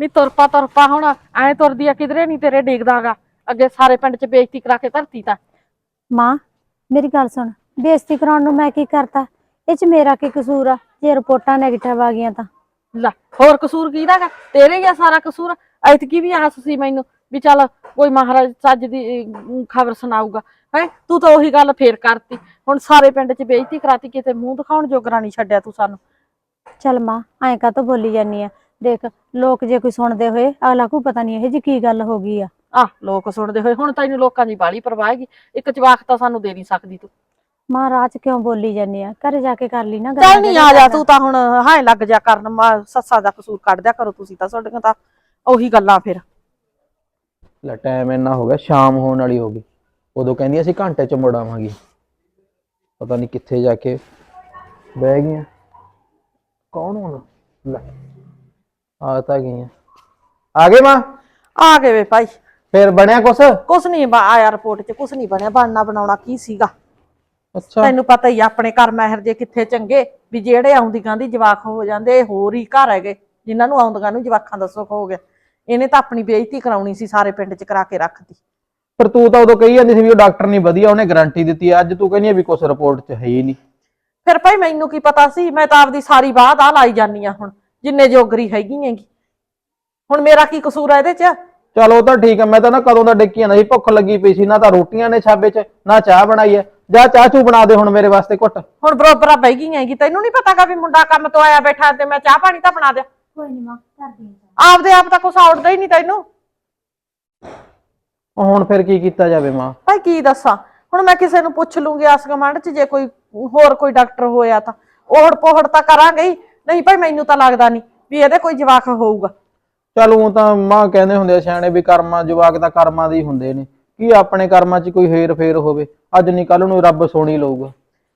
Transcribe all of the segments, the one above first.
ਨੀ ਤੁਰਪਾ ਤੁਰਪਾ ਹੁਣ ਐ ਤੁਰਦੀ ਆ ਕਿਧਰੇ ਨਹੀਂ ਤੇਰੇ ਡਿੱਗਦਾਗਾ। ਅੱਗੇ ਸਾਰੇ ਪਿੰਡ 'ਚ ਬੇਇੱਜ਼ਤੀ ਕਰਾ ਕੇ ਧਰਤੀ ਤਾਂ। ਮਾਂ ਮੇਰੀ ਗੱਲ ਸੁਣ ਬੇਇੱਜ਼ਤੀ ਕਰਾਉਣ ਨੂੰ ਮੈਂ ਕੀ ਕਰਤਾ? ਇਹ ਚ ਮੇਰਾ ਕੀ ਕਸੂਰ ਆ? ਜੇ ਰਿਪੋਰਟਾਂ ਨੈਗੇਟਿਵ ਆ ਗਈਆਂ ਤਾਂ। ਲੈ ਹੋਰ ਕਸੂਰ ਕਿਹਦਾਗਾ? ਤੇਰੇ ਹੀ ਆ ਸਾਰਾ ਕਸੂਰ। ਐਤਕੀ ਵੀ ਆਸ ਸੀ ਮੈਨੂੰ ਵੀ ਚੱਲ ਕੋਈ ਮਹਾਰਾਜ ਸੱਜ ਦੀ ਖਬਰ ਸੁਣਾਊਗਾ। ਹੈ ਤੂੰ ਤਾਂ ਉਹੀ ਗੱਲ ਫੇਰ ਕਰਤੀ। ਹੁਣ ਸਾਰੇ ਪਿੰਡ 'ਚ ਬੇਇੱਜ਼ਤੀ ਕਰਾਤੀ ਕਿਤੇ ਮੂੰਹ ਦਿਖਾਉਣ ਜੋਗਰਾ ਨਹੀਂ ਛੱਡਿਆ ਤੂੰ ਸਾਨੂੰ। ਚੱਲ ਮਾਂ ਐਂ ਕਾਹਤੋਂ ਬੋਲੀ ਜਾਨੀ ਆ? ਦੇਖ ਲੋਕ ਜੇ ਕੋਈ ਸੁਣਦੇ ਹੋਏ ਅਗਲਾ ਕੋ ਪਤਾ ਨਹੀਂ ਇਹ ਜੀ ਕੀ ਗੱਲ ਹੋ ਗਈ ਆ। ਆਹ ਲੋਕ ਸੁਣਦੇ ਹੋਏ ਹੁਣ ਤੈਨੂੰ ਲੋਕਾਂ ਦੀ ਬਾਲੀ ਪਰਵਾਹ ਹੈਗੀ। ਇੱਕ ਜਵਾਕ ਤਾਂ ਸਾਨੂੰ ਦੇ ਨਹੀਂ ਸਕਦੀ ਤੂੰ। ਮਾਂ ਕਿਉਂ ਬੋਲੀ ਜਾਨੀ ਆ? ਘਰੇ ਜਾ ਕੇ ਕਰ ਲਈ ਨਾ ਚੱਲ ਨਹੀਂ ਆ ਜਾ ਤੂੰ ਤਾਂ ਹੁਣ ਹਾਂ ਲੱਗ ਜਾ ਕਰਨ ਮਾ- ਸੱਸਾਂ ਦਾ ਕਸੂਰ ਕੱਢ ਦਿਆ ਕਰੋ ਤੁਸੀਂ ਤਾਂ ਤੁਹਾਡੀਆਂ ਤਾਂ ਉਹੀ ਗੱਲਾਂ ਫਿਰ। ਲੈ ਟਾਈਮ ਇੰਨਾ ਹੋ ਗਿਆ ਸ਼ਾਮ ਹੋਣ ਵਾਲੀ ਹੋ ਗਈ। ਉਦੋਂ ਕਹਿੰਦੀਆਂ ਸੀ ਘੰਟੇ ਚ ਮੁੜ ਆਵਾਂਗੀ। ਪਤਾ ਨਹੀਂ ਕਿੱਥੇ ਜਾ ਕੇ ਬਹਿ ਗਈਆਂ। ਕੌਣ ਹੁਣ? ਲੈ। ਆ ਤਾਂ ਗਈਆਂ ਆ। ਗਏ ਮਾਂ? ਆ ਗਏ ਵੇ ਭਾਈ। ਫੇਰ ਬਣਿਆ ਕੁਛ? ਕੁਛ ਨਹੀਂ ਆਇਆ ਰਿਪੋਰਟ 'ਚ ਕੁਛ ਨਹੀਂ ਬਣਿਆ। ਬਣਨਾ ਬਣਾਉਣਾ ਕੀ ਸੀਗਾ? ਅੱਛਾ। ਤੈਨੂੰ ਪਤਾ ਹੀ ਆ, ਆਪਣੇ ਘਰ ਮਹਿਰ ਜੇ ਕਿੱਥੇ ਚੰਗੇ ਵੀ ਜਿਹੜੇ ਆਉਂਦੀਆਂ ਦੀ ਜਵਾਕ ਹੋ ਜਾਂਦੇ ਇਹ ਹੋਰ ਹੀ ਘਰ ਹੈਗੇ। ਜਿਨ੍ਹਾਂ ਨੂੰ ਆਉਂਦੀਆਂ ਨੂੰ ਜਵਾਕਾਂ ਦਾ ਸੁੱਖ ਹੋ ਗਿਆ। ਇਹਨੇ ਤਾਂ ਆਪਣੀ ਬੇਇੱਜ਼ਤੀ ਕਰਾਉਣੀ ਸੀ ਸਾਰੇ ਪਿੰਡ 'ਚ ਕਰਾ ਕੇ ਰੱਖਤੀ। ਪਰ ਤੂੰ ਤਾਂ ਉਦੋਂ ਕਹੀ ਜਾਂਦੀ ਸੀ ਵੀ ਉਹ ਡਾਕਟਰ ਨਹੀਂ ਵਧੀਆ ਉਹਨੇ ਗਾਰੰਟੀ ਦਿੱਤੀ ਆ। ਅੱਜ ਤੂੰ ਕਹਿੰਦੀ ਆ ਵੀ ਕੁਛ ਰਿਪੋਰਟ 'ਚ ਹੈ ਹੀ ਨਹੀਂ ਫਿਰ ਭਾਈ ਮੈਨੂੰ ਕੀ ਪਤਾ ਸੀ? ਮੈਂ ਤਾਂ ਆਪਦੀ ਸਾਰੀ ਬਾਤ ਆ ਲਾਈ ਜਾਨੀ ਆ ਹੁਣ। ਜਿੰਨੇ ਜੋਗਰੀ ਹੈਗੀ ਹੈਗੀ। ਹੁਣ ਮੇਰਾ ਕੀ ਕਸੂਰ ਆ ਇਹਦੇ 'ਚ? ਚਲ ਉਹ ਤਾਂ ਠੀਕ ਹੈ ਮੈਂ ਤਾਂ ਨਾ ਕਦੋਂ ਦਾ ਡਿੱਕੀ ਜਾਂਦਾ ਸੀ ਭੁੱਖ ਲੱਗੀ ਪਈ ਸੀ ਨਾ ਤਾਂ ਰੋਟੀਆਂ ਨੇ ਛਾਬੇ 'ਚ ਨਾ ਚਾਹ ਬਣਾਈ ਹੈ ਜਾ ਚਾਹ ਚੂ ਬਣਾ ਦੇ ਹੁਣ ਮੇਰੇ ਵਾਸਤੇ ਘੁੱਟ। ਹੁਣ ਬਰੋਬਰਾ ਬਹਿ ਗਈ ਹੈਗੀ ਤੈਨੂੰ ਨਹੀਂ ਪਤਾਗਾ ਵੀ ਮੁੰਡਾ ਕੰਮ ਤੋਂ ਆਇਆ ਬੈਠਾ ਤੇ ਮੈਂ ਚਾਹ ਪਾਣੀ ਤਾਂ ਬਣਾ ਦਿਆਂ। ਕੋਈ ਨਹੀਂ ਮਾਂ ਕਰਦੀ ਆਪਦੇ ਆਪ ਤਾਂ ਕੁਛ ਆਉੜਦਾ ਹੀ ਨਹੀਂ ਤੈਨੂੰ। ਹੁਣ ਫਿਰ ਕੀ ਕੀਤਾ ਜਾਵੇ ਮਾਂ? ਭਾਈ ਕੀ ਦੱਸਾਂ? ਹੁਣ ਮੈਂ ਕਿਸੇ ਨੂੰ ਪੁੱਛ ਲੂੰਗੀ ਆਸ ਗਮੰਡ 'ਚ ਜੇ ਕੋਈ ਹੋਰ ਕੋਈ ਡਾਕਟਰ ਹੋਇਆ ਤਾਂ। ਉਹੜ ਪੋਹੜ ਤਾਂ ਕਰਾਂਗੇ ਹੀ। ਨਹੀਂ ਭਾਈ ਮੈਨੂੰ ਤਾਂ ਲੱਗਦਾ ਨਹੀਂ ਵੀ ਇਹਦੇ ਕੋਈ ਜਵਾਕ ਹੋਊਗਾ। ਚਲ ਉਹ ਤਾਂ ਮਾਂ ਕਹਿੰਦੇ ਹੁੰਦੇ ਆ ਸਿਆਣੇ ਵੀ ਕਰਮਾਂ ਜਵਾਕ ਤਾਂ ਕਰਮਾਂ ਦੇ ਹੀ ਹੁੰਦੇ ਨੇ। ਕੀ ਆਪਣੇ ਕਰਮਾਂ 'ਚ ਕੋਈ ਹੇਰ ਫੇਰ ਹੋਵੇ? ਅੱਜ ਨਹੀਂ ਕੱਲ ਨੂੰ ਰੱਬ ਸੋਣੀ ਲਊਗਾ।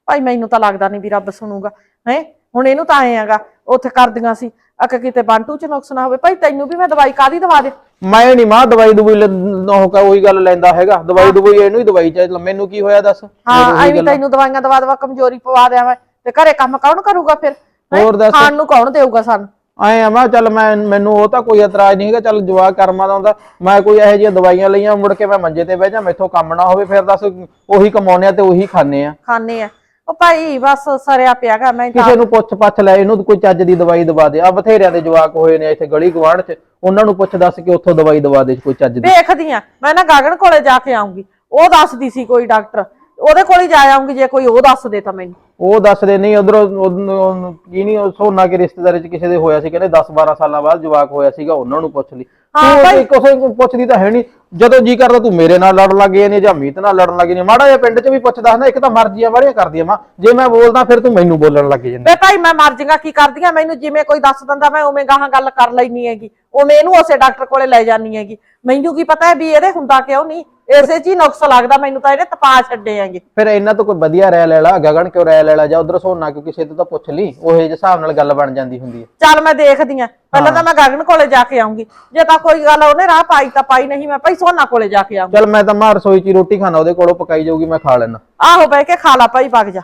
ਭਾਈ ਮੈਨੂੰ ਤਾਂ ਲੱਗਦਾ ਨਹੀਂ ਵੀ ਰੱਬ ਸੁਣੂਗਾ ਹੈ? ਹੁਣ ਇਹਨੂੰ ਤਾਂ ਆਏ ਆਗਾ ਉੱਥੇ ਕਰਦੀਆਂ ਸੀ ਅਕ ਕਿਤੇ ਬੰਟੂ 'ਚ ਨੁਕਸ ਨਾ ਹੋਵੇ। ਭਾਈ ਤੈਨੂੰ ਵੀ ਮੈਂ ਦਵਾਈ ਕਾਦੀ ਦਵਾ ਦੇ? ਮੈਂ ਨਹੀਂ ਮਾਂ ਦਵਾਈ ਦਵਾਈ ਉਹ ਕਾ ਉਹੀ ਗੱਲ ਲੈਂਦਾ ਹੈਗਾ। ਦਵਾਈ ਦਵਾਈ ਇਹਨੂੰ ਹੀ ਦਵਾਈ ਚਾਹੀਦੀ ਮੈਨੂੰ ਕੀ ਹੋਇਆ ਦੱਸ? ਹਾਂ ਐਵੇਂ ਤੈਨੂੰ ਦਵਾਈਆਂ ਦਵਾ ਦਵਾ ਕਮਜ਼ੋਰੀ ਪਵਾ ਦਿਆਂ ਮੈਂ। ਤੇ ਘਰੇ ਕੰਮ ਕੌਣ ਕਰੂਗਾ ਫਿਰ? ਹੈਂ? ਹੋਰ ਦੱਸ। ਖਾਣ ਨੂੰ ਕੌਣ ਦੇਊਗਾ ਸਾਨੂੰ? ਆਏ ਆ ਮੈਂ ਚੱਲ ਮੈਂ ਮੈਨੂੰ ਉਹ ਤਾਂ ਕੋਈ ਇਤਰਾਜ਼ ਨਹੀਂ ਹੈਗਾ ਚੱਲ ਜਵਾਕ ਕਰਮਾਂ ਦਾ ਹੁੰਦਾ। ਮੈਂ ਕੋਈ ਇਹੋ ਜਿਹੀਆਂ ਦਵਾਈਆਂ ਲਈਆਂ ਮੁੜ ਕੇ ਮੈਂ ਮੰਜੇ ਤੇ ਬਹਿ ਜਾ ਮੈਥੋਂ ਕੰਮ ਨਾ ਹੋਵੇ ਫਿਰ ਦੱਸ ਉਹੀ ਕਮਾਉਂਦੇ ਆ ਤੇ ਉਹੀ ਖਾਂਦੇ ਆ। ਖਾਣੇ ਆ। ਉਹ ਭਾਈ ਬਸ ਸਰਿਆ ਪਿਆਗਾ ਮੈਂ ਤਾਂ ਕਿਸੇ ਨੂੰ ਪੁੱਛ ਪੱਛ ਲੈ ਇਹਨੂੰ ਕੋਈ ਚੱਜ ਦੀ ਦਵਾਈ ਦਵਾ ਦੇ। ਆ ਬਥੇਰਿਆਂ ਦੇ ਜਵਾਕ ਹੋਏ ਨੇ ਇੱਥੇ ਗਲੀ ਗਵਾਂਢ 'ਚ ਉਹਨਾਂ ਨੂੰ ਪੁੱਛ ਦੱਸ ਕਿ ਉੱਥੋਂ ਦਵਾਈ ਦਵਾ ਦੇ ਕੋਈ ਚੱਜ ਦੀ। ਵੇਖਦੀ ਆ ਮੈਂ ਨਾ ਗਾਗਣ ਕੋਲੇ ਜਾ ਕੇ ਆਉਂਗੀ। ਉਹ ਦੱਸਦੀ ਸੀ ਕੋਈ ਡਾਕਟਰ ਉਹਦੇ ਕੋਲ ਹੀ ਜਾ ਆਉਂਗੀ ਜੇ ਕੋਈ ਉਹ ਦੱਸ ਦੇ ਤਾਂ ਮੈਨੂੰ। ਉਹ ਦੱਸਦੇ ਨਹੀਂ ਉਧਰੋਂ ਕੀ ਨਹੀਂ ਉਹ ਸੋਨਾ ਕੇ ਰਿਸ਼ਤੇਦਾਰੀ 'ਚ ਕਿਸੇ ਦੇ ਹੋਇਆ ਸੀ ਕਹਿੰਦੇ 10 12 ਸਾਲਾਂ ਬਾਅਦ ਜਵਾਕ ਹੋਇਆ ਸੀਗਾ ਉਹਨਾਂ ਨੂੰ ਪੁੱਛ ਲਈ। ਹਾਂ ਤੂੰ। ਕਿਸੇ ਨੂੰ ਪੁੱਛਦੀ ਤਾਂ ਹੈ ਨਹੀਂ। ਜਦੋਂ ਜੀ ਕਰਦਾ ਤੂੰ ਮੇਰੇ ਨਾਲ ਲੜਨ ਲੱਗ ਜਾਂਦੀ ਜਾਂ ਮੀਤ ਨਾਲ ਲੜਨ ਲੱਗ ਜਾਂਦੀ ਮਾੜਾ ਜਿਹਾ ਪਿੰਡ 'ਚ ਵੀ ਪੁੱਛਦਾ ਹੁੰਦਾ ਇੱਕ ਤਾਂ ਮਰਜ਼ੀਆਂ ਵਾਲੀਆਂ ਕਰਦੀ ਆ ਮਾਂ ਜੇ ਮੈਂ ਬੋਲਦਾ ਫਿਰ ਤੂੰ ਮੈਨੂੰ ਬੋਲਣ ਲੱਗ ਜਾਂਦੀ। ਵੇ ਭਾਈ ਮੈਂ ਮਰ ਜਾਗਾ ਕੀ ਕਰਦੀ ਆ ਮੈਨੂੰ ਜਿਵੇਂ ਕੋਈ ਦੱਸ ਦਿੰਦਾ ਮੈਂ ਉਵੇਂ ਗਾਹਾਂ ਗੱਲ ਕਰ ਲੈਣੀ ਹੈਗੀ। ਉਵੇਂ ਇਹਨੂੰ ਉਸੇ ਡਾਕਟਰ ਕੋਲੇ ਲੈ ਜਾਨੀ ਹੈਗੀ। ਮੈਨੂੰ ਕੀ ਪਤਾ ਹੈ ਵੀ ਇਹਦੇ ਹੁੰਦਾ ਕਿਉਂ ਨਹੀਂ। ਇਸੇ ਚ ਹੀ ਨੁਕਸ ਲੱਗਦਾ ਮੈਨੂੰ ਤਾਂ ਇਹਨੇ ਤਪਾ ਛੱਡੇ ਹੈਗੇ ਫਿਰ ਇਹਨਾਂ ਤੋਂ ਕੋਈ ਵਧੀਆ ਰਹਿ ਲੈ ਲਾ ਗਗਨ ਕਿਉਂ ਰਹਿ ਲੈ ਲਾ ਜਾਂ ਉਧਰ ਸੋਨਾ ਕਿਉਂ ਕਿਸੇ ਤੋਂ ਤਾਂ ਪੁੱਛ ਲਈ ਉਹ ਜਿਹੇ ਹਿਸਾਬ ਨਾਲ ਗੱਲ ਬਣ ਜਾਂਦੀ ਹੁੰਦੀ ਹੈ। ਚੱਲ ਮੈਂ ਦੇਖਦੀ ਆ। ਪਹਿਲਾਂ ਤਾਂ ਮੈਂ ਗਗਨ ਕੋਲੇ ਜਾ ਕੇ ਆਉਂਗੀ। ਜੇ ਤਾਂ ਕੋਈ ਗੱਲ ਉਹਨੇ ਰਾਹ ਪਾਈ ਤਾਂ ਪਾਈ ਨਹੀਂ ਮੈਂ ਭਾਈ ਸੋਨਾ ਕੋਲੇ ਜਾ ਕੇ ਆਉਂਗੀ। ਚੱਲ ਮੈਂ ਤਾਂ ਮਾਂ ਰਸੋਈ 'ਚ ਹੀ ਰੋਟੀ ਖਾਣਾ ਉਹਦੇ ਕੋਲੋਂ ਪਕਾਈ ਜਾਊਗੀ ਮੈਂ ਖਾ ਲੈਣਾ ਆਹੋ ਬਹਿ ਕੇ ਖਾ ਲਾ ਭਾਈ ਵਗ ਜਾ।